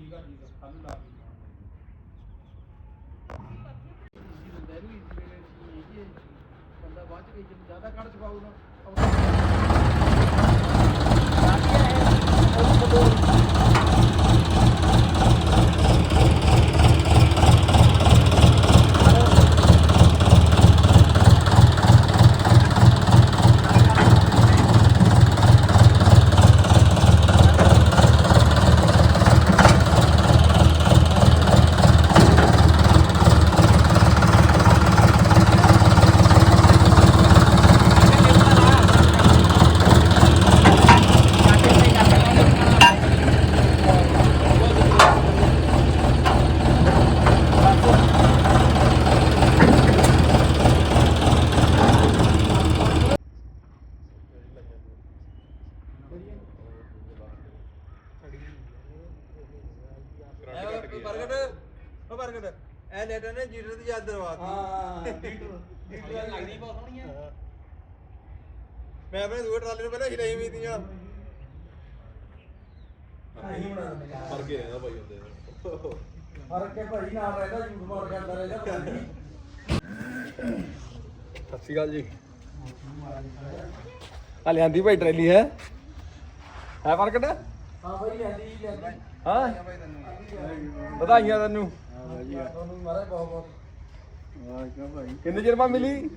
ਠੀਕ ਆ ਠੀਕ ਆ ਕੱਲ ਲਾ ਕੇ ਬੰਦਾ ਬਾਅਦ ਚ ਜਦੋਂ ਜ਼ਿਆਦਾ ਕੱਢ ਚੁਕਾਉ ਨਾ ਬਰਗਟ ਉਹ ਬਰਗਟ ਐ ਲੈਟਰ ਨੇ ਜੀਟਰ ਦੀ ਯਾਦ ਦਰਵਾਤੀ ਹਾਂ ਲੀਟਰ ਲੱਗਦੀ ਬਹੁਤ ਸੋਹਣੀ ਆ ਮੈਂ ਆਪਣੇ ਦੂਏ ਟਰਾਲੇ ਨੂੰ ਪਹਿਲਾਂ ਹੀ ਨਹੀਂ ਮੀਤੀਆਂ। ਮਰ ਕੇ ਆਇਆ ਭਾਈ ਹੁੰਦੇ ਫ਼ਰਕ ਹੈ ਭਾਈ ਨਾਲ ਰਹਿੰਦਾ ਝੂਠ ਮਾਰ ਕਰਦਾ ਰਹਿੰਦਾ ਸਤਿ ਸ਼੍ਰੀ ਅਕਾਲ ਜੀ। ਆ ਲਿਆਂਦੀ ਭਾਈ ਟਰੈਲੀ ਹੈ। ਹੈ ਮਾਰਕਟ ਹਾਂ ਭਾਈ ਲੈਂਦੀ ਲੈਂਦੀ ਹਾਂ? ਵਧਾਈਆਂ ਤੈਨੂੰ। ਤੁਹਾਨੂੰ ਮਾਰੇ ਬਹੁਤ ਬਹੁਤ ਕਿੰਨੇ ਚਿਰ ਬਾਅਦ ਮਿਲੀ?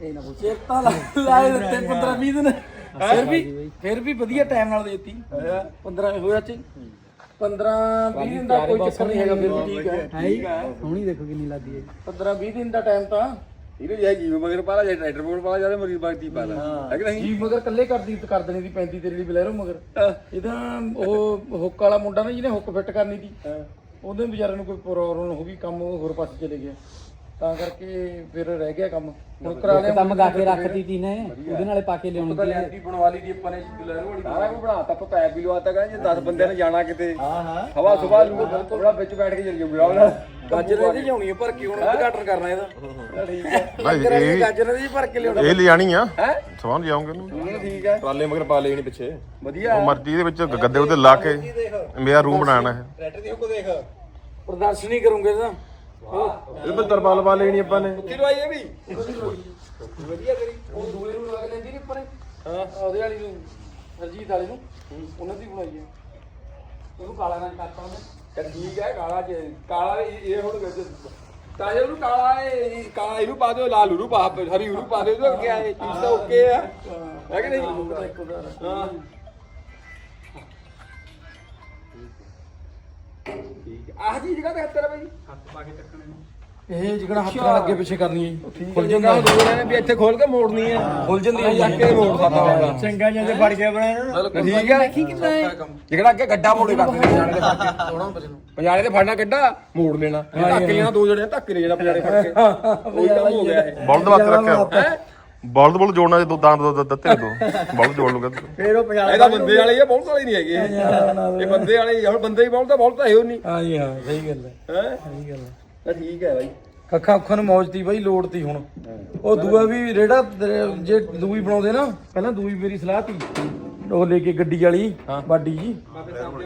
ਇਹ ਨਾ ਪੁੱਛੇ ਇੱਕ ਤਾਂ ਲਾਏ ਦਿੱਤੇ 15 20 ਦਿਨ। ਫਿਰ ਵੀ ਫਿਰ ਵੀ ਵਧੀਆ ਟਾਈਮ ਨਾਲ ਦੇਤੀ। 15 ਹੋਇਆ ਚ 15 20 ਦਿਨ ਦਾ ਕੋਈ ਚੱਕਰ ਨਹੀਂ ਹੈਗਾ ਫਿਰ ਵੀ ਠੀਕ ਹੈ। ਠੀਕ ਹੈ। ਸੋਹਣੀ ਦੇਖੋ ਕਿੰਨੀ ਲੱਗਦੀ ਹੈ 15 20 ਦਿਨ ਦਾ ਟਾਈਮ ਤਾਂ। ਇਹਨੂੰ ਜਾਈ ਜੀਵ ਮਗਰ ਪਾਲਾ ਜਾਈ ਟਰੈਕਟਰ ਬੋਲ ਪਾਲਾ ਜਾਦੇ ਮਰੀਜ਼ ਬਾਗਤੀ ਪਾਲਾ। ਹੈ। ਕਿ ਨਹੀਂ? ਜੀ ਮਗਰ ਕੱਲੇ ਕਰਦੀ ਕਰ ਦੇਣੀ ਦੀ ਪੈਂਦੀ ਤੇਰੇ ਲਈ ਬਲੈਰੋ ਮਗਰ। ਇਹਦਾ ਉਹ ਹੁੱਕ ਵਾਲਾ ਮੁੰਡਾ ਨਾ ਜਿਹਨੇ ਹੁੱਕ ਫਿੱਟ ਕਰਨੀ ਸੀ। ਉਹਦੇ ਵਿਚਾਰੇ ਨੂੰ ਕੋਈ ਪ੍ਰੋਬਲਮ ਹੋ ਗਈ ਕੰਮ ਉਹ ਹੋਰ ਪਾਸੇ ਚਲੇ ਗਿਆ। ਤਾਂ ਕਰਕੇ ਫਿਰ ਰਹਿ ਗਿਆ ਕੰਮ। ਹੁਣ ਕਰਾ ਲਿਆ ਤਾਂ ਮੰਗਾ ਕੇ ਰੱਖਤੀ ਤੀ ਨੇ ਉਹਦੇ ਨਾਲੇ ਪਾ ਕੇ ਲਿਆਉਣੀ ਤਾਂ ਲੈਂਦੀ ਬਣਵਾ ਲਈ ਦੀ ਆਪਾਂ ਨੇ ਬਲੈਰੋ ਵਾਲੀ ਸਾਰਾ ਕੁਝ ਬਣਾਤਾ ਆਪਾਂ ਪੈਪ ਵੀ ਲਵਾਤਾ ਕਹਿੰਦੇ ਜੇ 10 ਬੰਦਿਆਂ ਨੇ ਜਾਣਾ ਕਿਤੇ। ਹਾਂ ਹਾਂ। ਹਵਾ ਸੁਬਾਹ ਨੂੰ ਥੋੜਾ ਵਿੱਚ ਬੈਠ ਕੇ ਚੱਲ ਜਾਊਗਾ ਉਹਦਾ ਗਾਜਰਾਂ ਦੀ ਲਿਆਉਣੀ ਹੈ ਭਰ ਕੇ ਹੁਣ ਉਦਘਾਟਨ ਕਰਨਾ ਇਹਦਾ? ਠੀਕ ਹੈ ਭਾਈ ਗਾਜਰਾਂ ਦੀ ਇਹ ਗਾਜਰਾਂ ਦੀ ਭਰ ਕੇ ਲਿਆਉਣਾ? ਇਹ ਲਿਆਣੀ ਆ? ਹੈ? ਸਮਝ ਜਾਓਗੇ ਨੂੰ ਠੀਕ ਹੈ ਟਰਾਲੇ ਮਗਰ ਪਾ ਲੈਣੀ ਪਿੱਛੇ। ਵਧੀਆ। ਮਰਜ਼ੀ ਦੇ ਵਿੱਚ ਗੱਦੇ ਉਹਦੇ ਲਾ ਕੇ ਮੇਰਾ ਰੂਮ ਬਣਾਉਣਾ ਹੈ। ਟਰੈਕਟਰ ਦੀ ਹੁੱਕ ਦੇਖ। ਪ੍ਰਦਰਸ਼ਨੀ ਕਰੂੰਗੇ ਤਾਂ ਇਹ ਪਰ ਤਰਪਾਲ ਪਾ ਲੈਣੀ ਆਪਾਂ ਨੇ। ਕਿੱਥੇ ਲਵਾਈ ਇਹ ਵੀ? ਵਧੀਆ ਕਰੀ ਉਹ ਦੂਏ ਨੂੰ ਲੱਗ ਲੈਂਦੀ ਨਹੀਂ ਪਰੇ ਹਾਂ। ਉਹਦੇ ਵਾਲੀ ਨੂੰ ਹਰਜੀਤ ਵਾਲੇ ਨੂੰ। ਉਹਨਾਂ ਦੀ ਬਣਾਈ ਹੈ ਉਹਨੂੰ ਕਾਲਾ ਰੰਗ ਕਰਤਾ ਉਹਨੇ। ਚੱਲ ਠੀਕ ਹੈ ਕਾਲਾ ਚ ਕਾਲਾ ਇਹ ਹੁਣ ਤਾਂ ਜੇ ਉਹਨੂੰ ਕਾਲਾ ਇਹ ਕਾਲਾ ਇਹਨੂੰ ਪਾ ਦਿਓ ਲਾਲ ਉਹਨੂੰ ਪਾ ਹਰੀ ਉਹਨੂੰ ਪਾ ਦਿਓ ਉਹਦਾ ਕੀ ਹੈ ਚੀਜ਼ ਤਾਂ ਓਕੇ ਆ। ਹੈ ਕਿ ਨਹੀਂ? ਹਾਂ। ਆਹ ਜੀ ਜਗ੍ਹਾ ਤੇ ਹੱਥ ਬਈ ਇਹ ਜਿਗਣਾ ਹੱਥ ਨਾਲ ਅੱਗੇ ਪਿੱਛੇ ਕਰਨੀ ਹੈ ਖੁੱਲ ਜਾਂਦਾ ਉਹ ਨੇ ਵੀ ਇੱਥੇ ਖੋਲ ਕੇ ਮੋੜਨੀ ਹੈ। ਖੁੱਲ ਜਾਂਦੀ ਹੈ ਚੱਕ ਕੇ ਮੋੜ ਸਕਦਾ ਹੋਗਾ ਚੰਗਾ ਜਾਂ ਤੇ ਫੜ ਕੇ ਬਣਾਇਆ ਠੀਕ ਹੈ। ਜਿਹੜਾ ਅੱਗੇ ਗੱਡਾ ਮੋੜੇ ਕਰਦੇ ਨੇ ਦੇ ਫੜ ਕੇ ਥੋੜਾ ਬਚੇ ਨੂੰ ਦੇ ਫੜਨਾ ਗੱਡਾ ਮੋੜ ਲੈਣਾ ਧੱਕ ਲੈਣਾ ਦੋ ਜਣੇ ਧੱਕ ਲੈ ਜਿਹੜਾ ਪਜਾਣੇ ਫੜ ਕੇ। ਉਹ ਕੰਮ ਹੋ ਗਿਆ ਇਹ। ਬਲਦ ਵੱਤ ਰੱਖਿਆ। ਬਲਦ ਬੁਲ ਜੋੜਨਾ ਜੇ ਦੋ ਦੰਦ ਦੋ ਦਿੱਤੇ ਦੋ ਬਲਦ ਜੋੜ ਲੂਗਾ ਫੇਰ ਉਹ ਪੰਜਾਹ ਇਹ ਤਾਂ ਬੰਦੇ ਵਾਲੇ ਹੀ ਆ ਬਹੁਤ ਵਾਲੇ ਨਹੀਂ ਹੈਗੇ। ਇਹ। ਇਹ ਬੰਦੇ ਵਾਲੇ ਹੀ ਆ, ਹੁਣ ਬੰਦੇ ਹੀ ਬਹੁਤ ਤਾਂ ਬਹੁਤ ਤਾਂ ਹੈ ਉਹ ਨਹੀਂ। ਹਾਂ ਜੀ ਹਾਂ ਸਹੀ ਗੱਲ ਹੈ। ਹੈ? ਸਹੀ ਗੱਲ ਹੈ। ਤਾਂ ਠੀਕ ਹੈ ਬਾਈ। ਕੱਖਾਂ ਅੱਖਾਂ ਨੂੰ ਮੌਜ ਤੀ ਬਾਈ ਲੋੜ ਤੀ ਹੁਣ। ਉਹ ਦੂਆ ਵੀ ਰੇੜਾ ਜੇ ਦੂਈ ਬਣਾਉਂਦੇ ਨਾ ਪਹਿਲਾਂ ਦੂਈ ਮੇਰੀ ਸਲਾਹ ਤੀ। ਉਹ ਲੈ ਕੇ ਗੱਡੀ ਵਾਲੀ ਬਾਡੀ ਜੀ।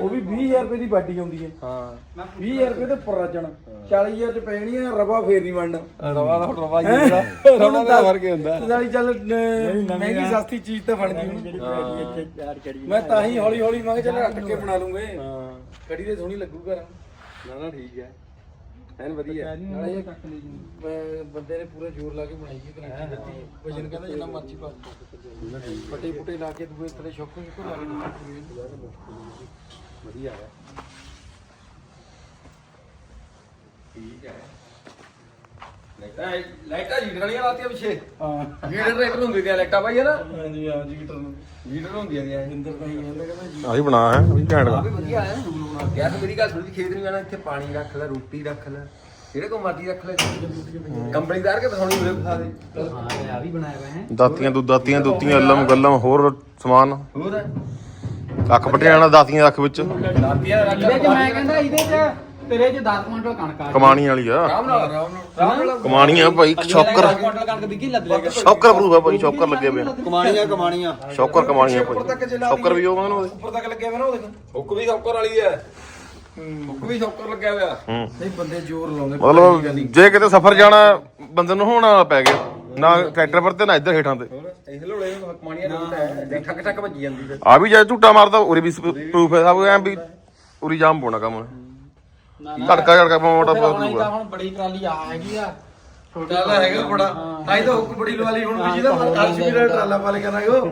ਉਹ ਵੀ 20000 ਰੁਪਏ ਦੀ ਬਾਡੀ ਆਉਂਦੀ ਹੈ। ਹਾਂ। 20000 ਰੁਪਏ ਤੇ ਉੱਪਰ ਰੱਜਣਾ 40000 ਚ ਪੈਣੀ ਆ ਰਵਾ ਫੇਰ ਨਹੀਂ ਵੰਡ ਰਵਾ ਦਾ ਰਵਾ ਜੀ ਜਿਹੜਾ ਰਵਾ ਦਾ ਵਰ ਕੇ ਹੁੰਦਾ। ਨਾਲੀ ਚੱਲ ਮਹਿੰਗੀ ਸਸਤੀ ਚੀਜ਼ ਤਾਂ ਬਣ ਗਈ ਮੈਂ ਤਾਂ ਹੀ ਹੌਲੀ ਹੌਲੀ ਮੈਂ ਕਿਹਾ ਚੱਲ ਰੱਖ ਕੇ ਬਣਾ ਲੂੰਗੇ। ਹਾਂ। ਗੱਡੀ ਤੇ ਸੋਹਣੀ ਲੱਗੂਗਾ। ਨਾ ਨਾ ਠੀਕ ਹੈ। ਐਨ ਵਧੀਆ। ਨਾਲੇ ਇਹ ਕੱਟ ਲਈ ਮੈਂ ਬੰਦੇ ਨੇ ਪੂਰਾ ਜ਼ੋਰ ਲਾ ਕੇ ਬਣਾਈ ਹੈ ਕਨੈਕਟੀ ਦਿੱਤੀ ਵਜਨ ਕਹਿੰਦਾ ਜਿੰਨਾ ਮਰਜ਼ੀ ਪਾ ਫਟੇ ਫੁੱਟੇ ਲਾ ਕੇ ਦੂਏ ਤਲੇ ਸ਼ੌਕਰ ਸ਼ੁਕਰ ਲਾ ਕੇ ਵਧੀਆ ਹੈ। ਠੀਕ ਹੈ। ਲਾਈਟਾਂ ਲਾਈਟਾਂ ਜੀਟਰ ਵਾਲੀਆਂ ਲਾਤੀਆਂ ਪਿੱਛੇ। ਹਾਂ। ਜੀਟਰ ਟਰੈਕਟਰ ਹੁੰਦੀ ਦੀਆਂ ਲਾਈਟਾਂ ਬਾਈ ਹੈ ਨਾ? ਹਾਂਜੀ ਹਾਂ ਜੀਟਰ ਨੂੰ। ਜੀਟਰ ਹੁੰਦੀਆਂ ਦੀਆਂ ਜਿੰਦਰ ਭਾਈ ਕਹਿੰਦਾ ਕਹਿੰਦਾ ਜੀ। ਆਹੀ ਬਣਾ ਹੈ ਉਹ ਵੀ ਘੈਂਟ ਆ ਵੀ ਵਧੀਆ ਹੈ। ਰੂਲ ਬਣਾ ਕੇ ਯਾਰ ਮੇਰੀ ਗੱਲ ਸੁਣੀ ਖੇਤ ਨੂੰ ਜਾਣਾ ਇੱਥੇ ਪਾਣੀ ਰੱਖ ਲੈ ਰੋਟੀ ਰੱਖ ਲੈ ਜਿਹੜੇ ਕੋ ਮਰਜ਼ੀ ਰੱਖ ਲੈ। ਕੰਪਨੀ ਦਾਰ ਕੇ ਦਿਖਾਉਣੀ ਮੇਰੇ ਖਾ ਦੇ ਹਾਂ ਆ ਵੀ ਬਣਾਇਆ ਹੋਇਆ ਹੈ। ਦਾਤੀਆਂ ਦੁ ਦਾਤੀਆਂ ਦੁੱਤੀਆਂ ਅਲਮ ਗੱਲਮ ਹੋਰ ਸਮਾਨ। ਹੋਰ? ਅੱਖ ਪੱਟੇ ਜਾਣਾ ਦਾਤੀਆਂ ਅੱਖ ਵਿੱਚ। ਲਾਤੀਆਂ ਰੱਖ ਇਹਦੇ ਚ ਮੈਂ ਕਹਿੰਦਾ ਇਹਦੇ ਚ ਤੇਰੇ ਚ 10 ਕੁਇੰਟਲ ਕਣਕ ਆ ਕਮਾਣੀ ਵਾਲੀ ਆ। ਆਰਾਮ ਨਾਲ ਆਰਾਮ ਨਾਲ ਆਰਾਮ ਨਾਲ। ਕਮਾਣੀ ਆ ਭਾਈ ਸ਼ੌਕਰ। 10 ਕੁਇੰਟਲ ਕਣਕ ਦੀ ਕੀ ਲੱਦ ਲੇਗਾ ਸ਼ੌਕਰ ਪ੍ਰੂਫ ਆ ਭਾਈ ਸ਼ੌਕਰ ਲੱਗੇ ਆ। ਕਮਾਣੀਆਂ ਕਮਾਣੀਆਂ। ਸ਼ੌਕਰ ਕਮਾਣੀ ਆ ਭਾਈ। ਸ਼ੌਕਰ ਵੀ ਹੋਵਾਂਗੇ ਨਾ ਉਹਦੇ। ਉੱਪਰ ਤੱਕ ਲੱਗਿਆ ਹੋਇਆ ਨਾ ਉਹ ਦੇਖ ਹੁੱਕ ਵੀ ਸ਼ੌਕਰ ਵਾਲੀ ਹੈ। ਹੁੱਕ ਵੀ ਸ਼ੌਕਰ ਲੱਗਿਆ ਹੋਇਆ। ਨਹੀਂ ਬੰਦੇ ਜ਼ੋਰ ਲਾਉਂਦੇ ਮਤਲਬ ਜੇ ਕਿਤੇ ਸਫ਼ਰ ਜਾਣਾ ਬੰਦੇ ਨੂੰ ਹੋਣਾ ਵਾਲਾ ਪੈ ਗਿਆ। ਨਾ ਟਰੈਕਟਰ ਪਰ ਤੇ ਨਾ ਇੱਧਰ ਹੇਠਾਂ ਤੇ। ਇਹ ਲੋੜੇ ਨੂੰ ਹਕਮਾਣੀਆਂ ਨਹੀਂ ਹੁੰਦਾ ਜੇ ਠੱਕ ਠੱਕ ਵੱਜੀ ਜਾਂਦੀ ਫਿਰ। ਆ ਵੀ ਜੇ ਝੂਟਾ ਮਾਰਦਾ ਉਰੇ ਵੀ ਪ੍ਰੂਫ ਹੈ। ਸਭ ਐ ਵੀ ਉਰੀ ਜਾਮ ਪਾਉਣਾ ਕੰਮ। ਧੜਕਾ ਧੜਕਾ ਪਾਉਣਾ ਤਾਂ ਪਊਗਾ ਹੁਣ ਬੜੀ ਟਰਾਲੀ ਆ ਹੈਗੀ ਆ। ਟਰਾਲਾ ਤਾਂ ਹੈਗਾ ਬੜਾ। ਤਾਂ ਹੀ ਤਾਂ ਹੁੱਕ ਬੜੀ ਲਵਾ ਲਈ। ਹੁਣ ਵੀ ਜਿਹਦਾ ਮਨ ਅਰਸ਼ ਵੀ ਦਾ ਟਰਾਲਾ ਪਾ ਲੈ ਕਰਾਂਗੇ ਉਹ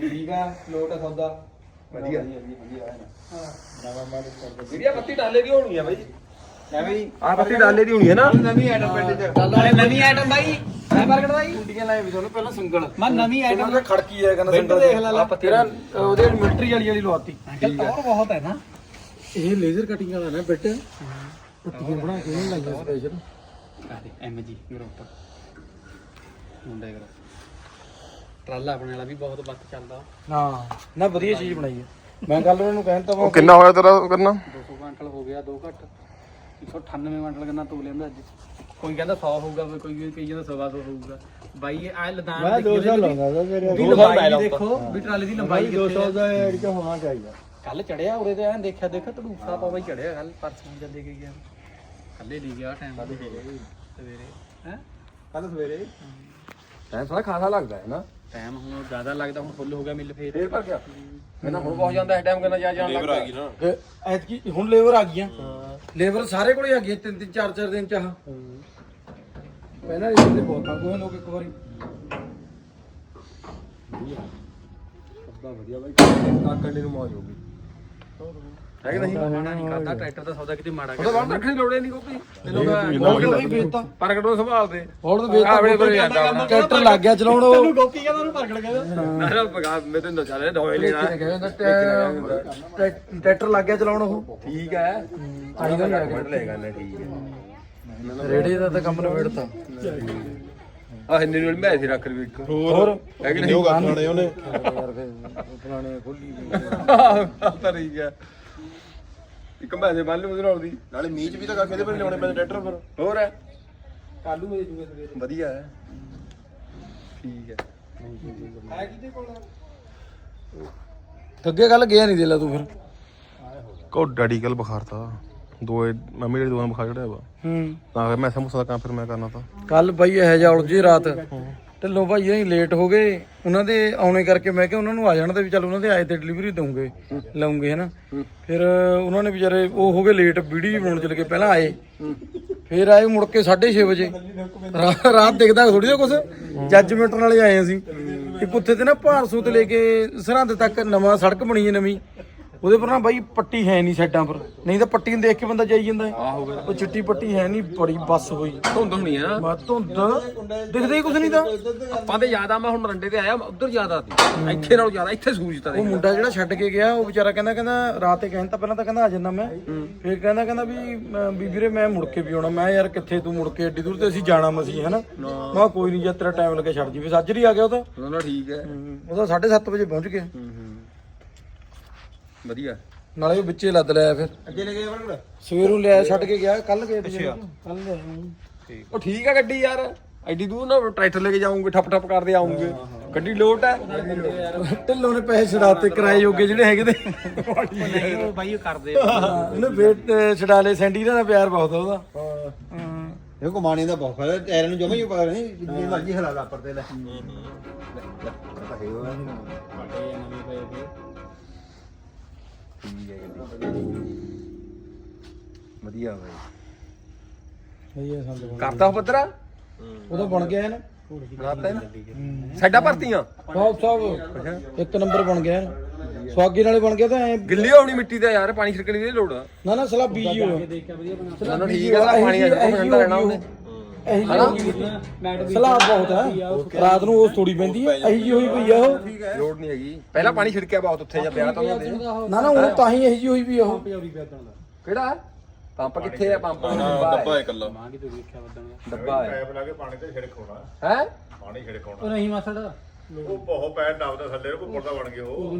ਠੀਕ ਆ। ਲੋਟ ਆ ਸੌਦਾ। ਵਧੀਆ। ਵੀਡੀਆ ਪੱਤੀ ਡਾਲੇ ਦੀ ਹੋਣੀ ਆ ਬਾਈ ਐਵੇਂ ਆ ਪੱਤੀ ਡਾਲੇ ਦੀ ਹੋਣੀ ਹੈ ਨਾ? ਨਵੀਂ ਆਈਟਮ ਪਿੰਡ ਚ। ਨਵੀਂ ਆਈਟਮ ਬਾਈ। ਮੈਂ ਬਰਗੜ ਬਾਈ? ਕੁੰਡੀਆਂ ਲਾਏ ਵੀ ਤੁਹਾਨੂੰ ਪਹਿਲਾਂ ਸਿੰਗਲ। ਮੈਂ ਨਵੀਂ ਆਈਟਮ ਦਾ ਖੜਕੀ ਹੈ ਕਹਿੰਦਾ ਬਿੰਦ ਦੇਖ ਲੈ ਲੈ। ਤੇਰਾ ਉਹਦੇ ਮਿਲਟਰੀ ਵਾਲੀ ਵਾਲੀ ਲਵਾਤੀ। ਅੰਕਲ ਟੌਰ ਬਹੁਤ ਹੈ ਨਾ। ਇਹ ਲੇਜ਼ਰ ਕਟਿੰਗ ਵਾਲਾ ਨਾ ਬਿੱਟ ਪੱਟੀਆਂ ਬਣਾ ਕੇ ਨਹੀਂ ਲਾਈਆਂ ਸਪੈਸ਼ਲ ਐਮ ਜੀ ਗਰੁੱਪ ਮੁੰਡੇ ਗਰੁੱਪ ਟਰਾਲਾ ਆਪਣੇ ਵਾਲਾ ਵੀ ਬਹੁਤ ਬੱਤ ਚੱਲਦਾ। ਹਾਂ ਨਾ ਵਧੀਆ ਚੀਜ਼ ਬਣਾਈ ਹੈ। ਮੈਂ ਕੱਲ ਉਹਨਾਂ ਨੂੰ ਕਹਿੰਦਾ ਉਹ ਕਿੰਨਾ ਹੋਇਆ ਤੇਰਾ ਕਰਨਾ? 200 ਕੁਇੰਟਲ ਹੋ ਗਿਆ ਦੋ ਘੱਟ। 198 ਕੁਇੰਟਲ ਕਿੰਨਾ ਤੂੰ ਲੈਂਦਾ ਅੱਜ। ਕੋਈ ਕਹਿੰਦਾ 100 ਹੋਊਗਾ ਕੋਈ ਕਹੀ ਜਾਂਦਾ 100 ਹੋਊਗਾ। ਬਾਈ ਇਹ ਆ ਲਦਾਨ ਮੈਂ 200 ਲਾਉਂਦਾ ਵੀ ਲੰਬਾਈ ਦੇਖੋ ਵੀ ਟਰਾਲੇ ਦੀ ਲੰਬਾਈ ਕਿੱਥੇ 200 ਦਾ ਏਰੀਆ ਹੋਣਾ ਚਾਹੀਦਾ। ਕੱਲ ਚੜਿਆ ਉਰੇ ਤੇ ਐਂ ਦੇਖਿਆ ਦੇਖਿਆ ਤੜੂਕਾ ਪਾ ਬਾਈ ਚੜਿਆ ਕੱਲ ਪਰਸੋਂ ਜਦੇ ਗਈ ਗਿਆ ਕੱਲੇ ਲਈ ਗਿਆ। ਟਾਈਮ ਸਵੇਰੇ। ਹੈ? ਕੱਲ ਸਵੇਰੇ? ਟਾਈਮ ਸਾਰਾ ਖਾਸਾ ਲੱਗਦਾ ਹੈ ਨਾ। ਟਾਈਮ ਹੁਣ ਜ਼ਿਆਦਾ ਲੱਗਦਾ ਹੁਣ ਫੁੱਲ ਹੋ ਗਿਆ ਮਿਲ ਫੇਰ। ਫੇਰ ਭਰ ਗਿਆ। ਮੈਨਾਂ ਹੁਣ ਬਹੁਤ ਜਾਂਦਾ ਇਸ ਟਾਈਮ ਕਰਨਾ ਜਾ ਜਾਣ ਲੱਗਦਾ ਤੇ ਐਤਕੀ ਹੁਣ ਲੇਬਰ ਆ ਗਈਆਂ। ਲੇਬਰ ਸਾਰੇ ਕੋਲੇ ਆ ਗਈ ਤਿੰਨ ਤਿੰਨ ਚਾਰ ਚਾਰ ਦਿਨ ਚ ਆਹ। ਪਹਿਲਾਂ ਇਹ ਤੇ ਬਹੁਤਾਂ ਕੋਈ ਲੋਕ ਇੱਕ ਵਾਰੀ। ਸਭ ਵਧੀਆ ਬਾਈ। ਕੰਡੇ ਨੂੰ ਮੌਜ ਹੋ ਗਈ। ਹੈ ਕਿ ਨਹੀਂ ਮਾੜਾ ਨਹੀਂ ਕਰਦਾ ਟਰੈਕਟਰ ਦਾ ਸੌਦਾ ਕਿਤੇ ਮਾੜਾ ਉਹਦਾ ਬੰਦ ਰੱਖਣੀ ਲੋੜੇ ਨਹੀਂ ਕੋਈ। ਤੇ ਲੋਕ ਹੋਰ ਤਾਂ ਉਹੀ ਵੇਚਤਾ। ਪ੍ਰਗਟ ਨੂੰ ਸੰਭਾਲਦੇ ਹੋਰ ਤਾਂ ਵੇਚਤਾ ਆਪਣੇ ਕੋਲ ਜਾਂਦਾ ਟਰੈਕਟਰ ਲੱਗ ਗਿਆ ਚਲਾਉਣ ਉਹ। ਗੋਪੀ ਕਹਿੰਦਾ ਉਹਨੂੰ ਪਰਗੜ ਕਹਿੰਦਾ। ਨਾ ਨਾ ਪਗਾ ਮੈਂ ਤੇ ਨਚਾ ਰਿਹਾ ਦੋਏ ਲੈਣਾ ਟਰੈਕਟਰ ਲੱਗ ਗਿਆ ਚਲਾਉਣ ਉਹ। ਠੀਕ ਹੈ। ਆਈ ਦਾ ਲੱਗ ਠੀਕ ਹੈ। ਰੇੜੇ ਦਾ ਤਾਂ ਕੰਮ ਨਵੇੜਤਾ ਆ ਹਿੰਨੇ ਨੂੰ ਮੈਂ ਸੀ ਰੱਖ ਲਈ ਇੱਕ। ਹੋਰ? ਹੈ ਕਿ ਨਹੀਂ ਖਾਣੇ ਉਹਨੇ। ਯਾਰ ਫਿਰ ਪੁਰਾਣੇ ਖੋਲੀ ਤਾਂ ਠੀਕ ਹੈ ਇੱਕ ਮੈਂ ਦੇ ਬੰਨ ਲੂ ਉਧਰ ਆਉਦੀ ਨਾਲੇ ਮੀਚ ਵੀ ਤਾਂ ਕਾਫੀ ਇਹਦੇ ਪਰ ਲਿਆਉਣੇ ਪੈਂਦੇ ਟਰੈਕਟਰ ਪਰ ਹੋਰ ਹੈ? ਕਾਲੂ ਮੇਰੇ ਜੂਏ ਸਵੇਰੇ। ਵਧੀਆ ਹੈ। ਠੀਕ ਹੈ। ਹੈ ਕਿਤੇ ਕੋਲ? ਅੱਗੇ ਗੱਲ ਗਿਆ ਨਹੀਂ ਦੇ ਲਾ ਤੂੰ ਫਿਰ। ਕੋ ਡੈਡੀ ਕੱਲ ਬੁਖਾਰ ਤਾ ਦੋ ਮੰਮੀ ਦੇ ਦੋਨਾਂ ਬੁਖਾਰ ਚੜਿਆ ਵਾ। ਹੂੰ। ਤਾਂ ਫਿਰ ਮੈਂ ਸਮੋਸਾ ਦਾ ਕੰਮ ਫਿਰ ਮੈਂ ਕਰਨਾ ਤਾਂ। ਕੱਲ ਬਾਈ ਇਹ ਜਾ ਉਲਝੀ ਰਾਤ। ਢਿੱਲੋਂ ਭਾਈ ਅਸੀਂ ਲੇਟ ਹੋ ਗਏ। ਉਹਨਾਂ ਦੇ ਆਉਣੇ ਕਰਕੇ ਮੈਂ ਕਿਹਾ ਉਹਨਾਂ ਨੂੰ ਆ ਜਾਣ ਤੇ ਵੀ ਚੱਲ ਉਹਨਾਂ ਦੇ ਆਏ ਤੇ ਡਿਲੀਵਰੀ ਦਊਂਗੇ ਲਾਉਂਗੇ ਹਨਾ। ਫਿਰ ਉਹਨਾਂ ਨੇ ਵਿਚਾਰੇ ਉਹ ਹੋ ਗਏ ਲੇਟ ਵੀਡੀਓ ਵੀ ਬਣਾਉਣ ਚਲੇ ਗਏ ਪਹਿਲਾਂ ਆਏ। ਫਿਰ ਆਏ ਮੁੜ ਕੇ 6:30 ਵਜੇ। ਰਾ- ਰਾਤ ਦਿਖਦਾ ਥੋੜੀ ਜਿਹਾ ਕੁਛ। ਜੱਜਮੈਂਟ ਨਾਲੇ ਆਏ ਅਸੀਂ। ਇੱਕ ਉੱਥੇ ਤੇ ਨਾ ਭਾਰਸੂ ਤੇ ਲੈ ਕੇ ਸਰਹੰਦ ਤੱਕ ਨਵਾਂ ਸੜਕ ਬਣੀ ਹੈ ਨਵੀਂ। ਉਹਦੇ ਪਰ ਨਾ ਬਾਈ ਪੱਟੀ ਹੈ ਨਹੀਂ ਸਾਈਡਾਂ ਪਰ। ਨਹੀਂ ਤਾਂ ਪੱਟੀ ਨੂੰ ਦੇਖ ਕੇ ਬੰਦਾ ਜਾਈ ਜਾਂਦਾ ਹੈ। ਉਹ ਚਿੱਟੀ ਪੱਟੀ ਹੈ ਨਹੀਂ ਬੜੀ ਬੱਸ ਹੋਈ। ਧੁੰਦ ਹੋਣੀ ਨਾ। ਮੈਂ ਧੁੰਦ ਦਿਖਦਾ ਹੀ ਕੁਛ ਨਹੀਂ ਤਾਂ। ਆਪਾਂ ਤੇ ਆ ਮੈਂ ਹੁਣ ਰੰਡੇ ਤੇ ਆਇਆ ਉਧਰ ਜ਼ਿਆਦਾ ਸੀ ਇੱਥੇ ਨਾਲੋਂ ਜ਼ਿਆਦਾ ਇੱਥੇ ਸੂਰਜ ਤਾਂ ਉਹ ਮੁੰਡਾ ਜਿਹੜਾ ਛੱਡ ਕੇ ਗਿਆ ਉਹ ਵਿਚਾਰਾ ਕਹਿੰਦਾ ਕਹਿੰਦਾ ਰਾਤ ਤੇ ਕਹਿੰਦਾ ਪਹਿਲਾਂ ਤਾਂ ਕਹਿੰਦਾ ਆ ਜਾਂਦਾ ਮੈਂ। ਫਿਰ ਕਹਿੰਦਾ ਕਹਿੰਦਾ ਵੀ ਮੈਂ- ਵੀ ਵੀਰੇ ਮੈਂ ਮੁੜ ਕੇ ਵੀ ਆਉਣਾ। ਮੈਂ ਯਾਰ ਕਿੱਥੇ ਤੂੰ ਮੁੜ ਕੇ ਏਡੀ ਦੂਰ ਤੇ ਅਸੀਂ ਜਾਣਾ ਮਸੀ ਹਨਾ? ਮੈਂ ਕਿਹਾ ਕੋਈ ਨਹੀਂ ਜਦ ਤੇਰਾ ਟਾਈਮ ਲੱਗੇ ਛੱਡ ਜੀ ਵੀ ਸੱਜਰੀ ਆ ਗਿਆ ਉਹ ਤਾਂ। ਉਹਨਾਂ ਠੀਕ ਹੈ। ਉਹਦਾ 7:30 ਵਜੇ ਪਹੁੰਚ ਗਿਆ। ਵਧੀਆ ਨਾਲੇ ਉਹ ਵਿੱਚੇ ਲੱਦ ਲਿਆ ਫਿਰ ਅੱਗੇ ਲੈ ਗਏ ਸਵੇਰੋਂ ਲਿਆ ਛੱਡ ਕੇ ਗਿਆ ਕੱਲ ਗਏ ਤੇ ਕੱਲ ਲਿਆ ਉਹ ਠੀਕ ਹੈ ਗੱਡੀ ਯਾਰ ਐਡੀ ਦੂਰ ਨਾ ਟਰੈਕਟਰ ਲੈ ਕੇ ਜਾਉਂਗੇ ਠੱਪ ਠੱਪ ਕਰਦੇ ਆਉਂਗੇ ਗੱਡੀ ਲੋਟ ਹੈ ਢਿੱਲੋਂ ਨੇ ਪੈਸੇ ਛਡਾਤੇ ਕਿਰਾਏ ਜੋਗੇ ਜਿਹੜੇ ਹੈਗੇ ਤੇ ਨਹੀਂ ਉਹ ਬਾਈ ਉਹ ਕਰਦੇ ਉਹਨੇ ਵੇਟ ਛਡਾ ਲਏ ਸੈਂਡੀ ਦਾ ਪਿਆਰ ਬਹੁਤ ਆ ਉਹਦਾ ਹਾਂ ਇਹ ਕਮਾਣੀ ਦਾ ਬਹੁਤ ਫਾਇਦਾ ਟਾਇਰਾਂ ਨੂੰ ਜਮਾ ਹੀ ਪਤਾ ਨਹੀਂ ਜਿੰਨੀ ਮਰਜ਼ੀ ਹਿਲਾ ਲਾ ਪਰ ਤੇ ਲੈ ਵਧੀਆ ਬਾਈ। ਸਹੀ ਹੈ ਸੰਦ ਕਰਤਾ ਪੱਤਰਾ ਉਹਦਾ ਬਣ ਗਿਆ ਨਾ। ਰਾਤਾ ਸਾਡਾ ਭਰਤੀਆਂ? ਸਾਹਿਬ ਸਾਹਿਬ ਇੱਕ ਨੰਬਰ ਬਣ ਗਿਆ ਨਾ। ਸਵਾਗੀ ਨਾਲੇ ਬਣ ਗਿਆ ਤਾਂ ਐ ਗਿੱਲੀ ਹੋਣੀ ਮਿੱਟੀ ਦਾ ਯਾਰ ਪਾਣੀ ਛਿੜਕਣ ਦੀ ਲੋੜ ਨਾ ਨਾ ਸਲਾ ਬੀਜੀ ਹੋ। ਨਾ ਨਾ ਠੀਕ ਹੈ ਪਾਣੀ ਅਜੇ ਤੋਂ ਠੰਡਾ ਰਹਿਣਾ ਉਹਨੇ। ਸਲਾਬ ਬਹੁਤ ਹੈ। ਰਾਤ ਨੂੰ ਉਹ ਥੋੜੀ ਪੈਂਦੀ ਹੈ। ਇਹੀ ਜੀ ਹੋਈ ਪਈ ਆ ਉਹ। ਲੋੜ ਨਹੀਂ ਹੈਗੀ। ਪਹਿਲਾਂ ਪਾਣੀ ਛਿੜਕਿਆ ਬਹੁਤ ਉੱਥੇ ਜਾਂ ਵਿਆਹ ਤਾਂ ਉਹਨਾਂ ਦੇ। ਨਾ ਨਾ ਉਹ ਤਾਂ ਹੀ ਇਹੀ ਜੀ ਹੋਈ ਪਈ ਆ ਉਹ। ਕਿਹੜਾ? ਪੰਪ ਕਿੱਥੇ ਆ ਪੰਪ? ਡੱਬਾ ਇਕੱਲਾ ਮਾਂ ਕੀ ਤੂੰ ਵੇਖਿਆ ਵਦਣ ਡੱਬਾ ਹੈ। ਪੈਪ ਲਾ ਕੇ ਪਾਣੀ ਤੇ ਛਿੜਕਾਉਣਾ ਹੈ? ਪਾਣੀ ਛਿੜਕਾਉਣਾ ਉਹ ਨਹੀਂ ਮਸੜ। ਉਹ ਬਹੁਤ ਪੈਰ ਡੱਬਦਾ ਥੱਲੇ ਨੂੰ ਕੋਪਰ ਦਾ ਬਣ ਗਿਆ ਉਹ।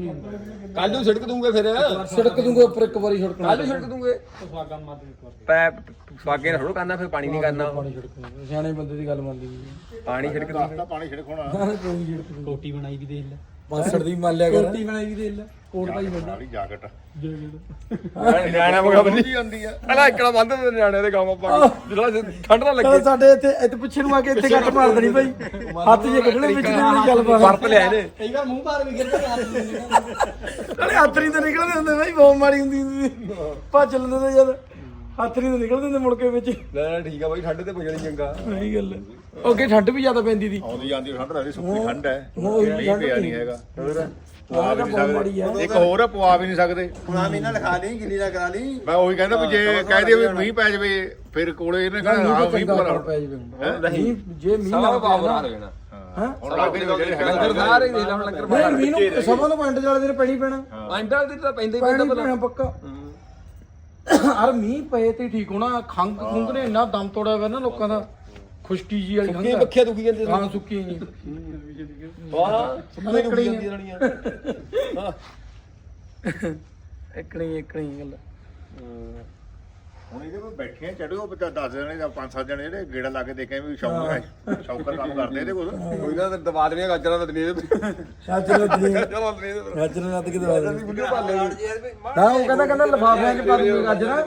ਕੱਲ ਨੂੰ ਛਿੜਕ ਦੂੰਗੇ ਫਿਰ। ਸੜਕ ਦੂੰਗਾ ਉੱਪਰ ਇੱਕ ਵਾਰੀ ਛੜਕਣਾ ਕੱਲ ਨੂੰ ਛਿੜਕ ਦੂੰਗੇ। ਸਵਾਗਤ ਮਾਰ ਦੇ ਇੱਕ ਵਾਰ। ਪੈਪ ਸਵਾਗੇ ਨਾਲ ਥੋੜੋ ਕਰਨਾ ਫਿਰ ਪਾਣੀ ਨਹੀਂ ਕਰਨਾ। ਪਾਣੀ ਛੜਕਣਾ ਸਿਆਣੇ ਬੰਦੇ ਦੀ ਗੱਲ ਮੰਨਦੀ ਨਹੀਂ। ਪਾਣੀ ਛਿੜਕ ਦੂੰਗੇ। ਤਾਂ ਪਾਣੀ ਛਿੜਕਾਉਣਾ ਕੋਈ ਛੜਕ ਕੋਟੀ ਬਣਾਈ ਵੀ ਦੇਖ ਲੈ। ਬਾਸੜ ਦੀ ਮੰਨ ਲਿਆ ਕਰ। ਕੋਟੀ ਬਣਾਈ ਵੀ ਦੇ ਲੈ ਕੋਟ ਪਾਈ ਫਿਰਦਾ ਨਾਲੀ ਜਾਕਟ। ਨਿਆਣਾ ਮਗਾ ਬੰਦੀ ਜਾਂਦੀ ਆ। ਪਹਿਲਾਂ ਇਕੜਾ ਬੰਦ ਦੇ ਨਿਆਣੇ ਦੇ ਗਾਵਾਂ ਪਾ ਜਿਹੜਾ ਠੰਡ ਨਾ ਲੱਗੇ। ਸਾਡੇ ਇੱਥੇ ਇੱਥੇ ਪਿੱਛੇ ਨੂੰ ਆ ਕੇ ਇੱਥੇ ਕੱਟ ਮਾਰ ਦੇਣੀ ਭਾਈ। ਹੱਥ ਜੇ ਕੱਢਣੇ ਵਿੱਚ ਨਹੀਂ ਚੱਲ ਪਾ ਵਰਤ ਲਿਆ ਇਹਨੇ। ਕਈ ਵਾਰ ਮੂੰਹ ਭਾਰ ਵੀ ਗਿਰਦਾ ਹੱਥ ਨਹੀਂ ਨਿਕਲਦਾ ਤਾਂ ਹੁੰਦੇ ਭਾਈ ਬਹੁਤ ਮਾੜੀ ਹੁੰਦੀ ਸੀ। ਭੱਜ ਲੈਂਦੇ ਤੇ ਜਦ। ਹੱਥ ਨਹੀਂ ਤਾਂ ਨਿਕਲਦੇ ਹੁੰਦੇ ਮੁੜ ਕੇ ਵਿੱਚ। ਲੈ ਲੈ ਠੀਕ ਆ ਬਾਈ ਠੰਡ ਤੇ ਪੁੱਜਣੀ ਚੰਗਾ। ਸਹੀ ਗੱਲ ਹੈ। ਅੱਗੇ ਠੰਡ ਵੀ ਜ਼ਿਆਦਾ ਪੈਂਦੀ ਸੀ। ਆਉਂਦੀ ਜਾਂਦੀ ਠੰਡ ਰਹੀ ਸੁੱਕੀ ਠੰਡ ਹੈ। ਉਹੀ ਮੀਂਹ ਪਿਆ। ਨਹੀਂ ਹੈਗਾ। ਆਹ ਤਾਂ ਬਹੁਤ ਮਾੜੀ ਹੈ। ਇੱਕ ਹੋਰ ਆ, ਪਵਾ ਵੀ ਨਹੀਂ ਸਕਦੇ। ਹੁਣ ਆ ਮਹੀਨਾ ਲਿਖਾ ਲਈ ਗਿੱਲੀ ਨਾ ਕਰਾ ਲਈ। ਮੈਂ ਉਹੀ ਕਹਿੰਦਾ ਵੀ ਜੇ ਕਹਿ ਦਈਏ ਵੀ ਮੀਂਹ ਪੈ ਜਾਵੇ ਫਿਰ ਕੋਲੇ ਇਹਨੇ ਤਾਂ ਹਾਂ ਮੀਂਹ ਪਵਾ ਪੈ ਜਾਵੇ। ਮੀਂਹ ਜੇ ਮੀਂਹ ਨਾ ਲੈਣਾ ਹਾਂ। ਹੁਣ ਲੱਗ ਜਿਹੜੇ ਲੰਗਰ ਹੈਗਾ। ਸਾਰੇ ਦੇ ਲਾ ਹੁਣ ਲੰਗਰ ਨਹੀਂ ਮੀਂਹ ਨੂੰ ਸਭਾ ਨੂੰ ਪਿੰਡ ਵਾਲੇ ਦਿਨ ਪੈਣੀ ਪੈਣਾ। ਆਂਡਾ ਦੇ ਤਾਂ ਪੈਂਦੇ ਹੀ ਪੈਂਦਾ ਪੈਣਾ ਪੱਕਾ। ਅਰ ਮੀਂਹ ਪਏ ਤੇ ਠੀਕ ਹੋਣਾ ਖੰਗ ਖੁੰਗ ਨੇ ਇੰਨਾ ਦਮ ਤੋੜਿਆ ਹੋਇਆ ਨਾ ਲੋਕਾਂ ਦਾ। ਖੁਸ਼ਕੀ ਜੀ ਵਾਲੀ ਕੀ ਖੰਗ ਬੱਖਿਆ ਦੁਖੀ ਜਾਂਦੀ ਹਾਂ ਸੁੱਕੀ ਜੀ। ਵਾਹ ਸੁਣਨੇ ਨੂੰ ਇਕੜੀ ਜਾਂਦੀ ਰਣੀਆਂ ਹਾਂ ਇਕਣੀ ਇਕਣੀ ਗੱਲ। ਹੁਣ ਇਹਦੇ ਕੋਲ ਬੈਠੇ ਆ ਚੜਿਓ ਪਤਾ 10 ਜਣੇ ਜਾਂ 5-7 ਜਣੇ ਜਿਹੜੇ ਗੇੜਾ ਲਾ ਕੇ ਦੇਖੇ ਵੀ ਸ਼ੌਕਰ ਸ਼ੌਕਰ ਕੰਮ ਕਰਦੇ ਇਹਦੇ ਕੋਲ। ਕੋਈ ਨਾ ਦਬਾ ਦੇਣੀਆਂ ਗਾਜਰਾਂ ਦਾ ਦਨੀਏ ਰਾਤ ਦੀ ਦਨੀਏ ਦਵਾ ਦੇ ਵੀਡੀਓ ਪਾ ਲੈ ਹਾਂ। ਉਹ ਕਹਿੰਦਾ ਕਹਿੰਦਾ ਲਫਾਫਿਆਂ 'ਚ ਪਾ ਦੂੰਗਾ ਨਾ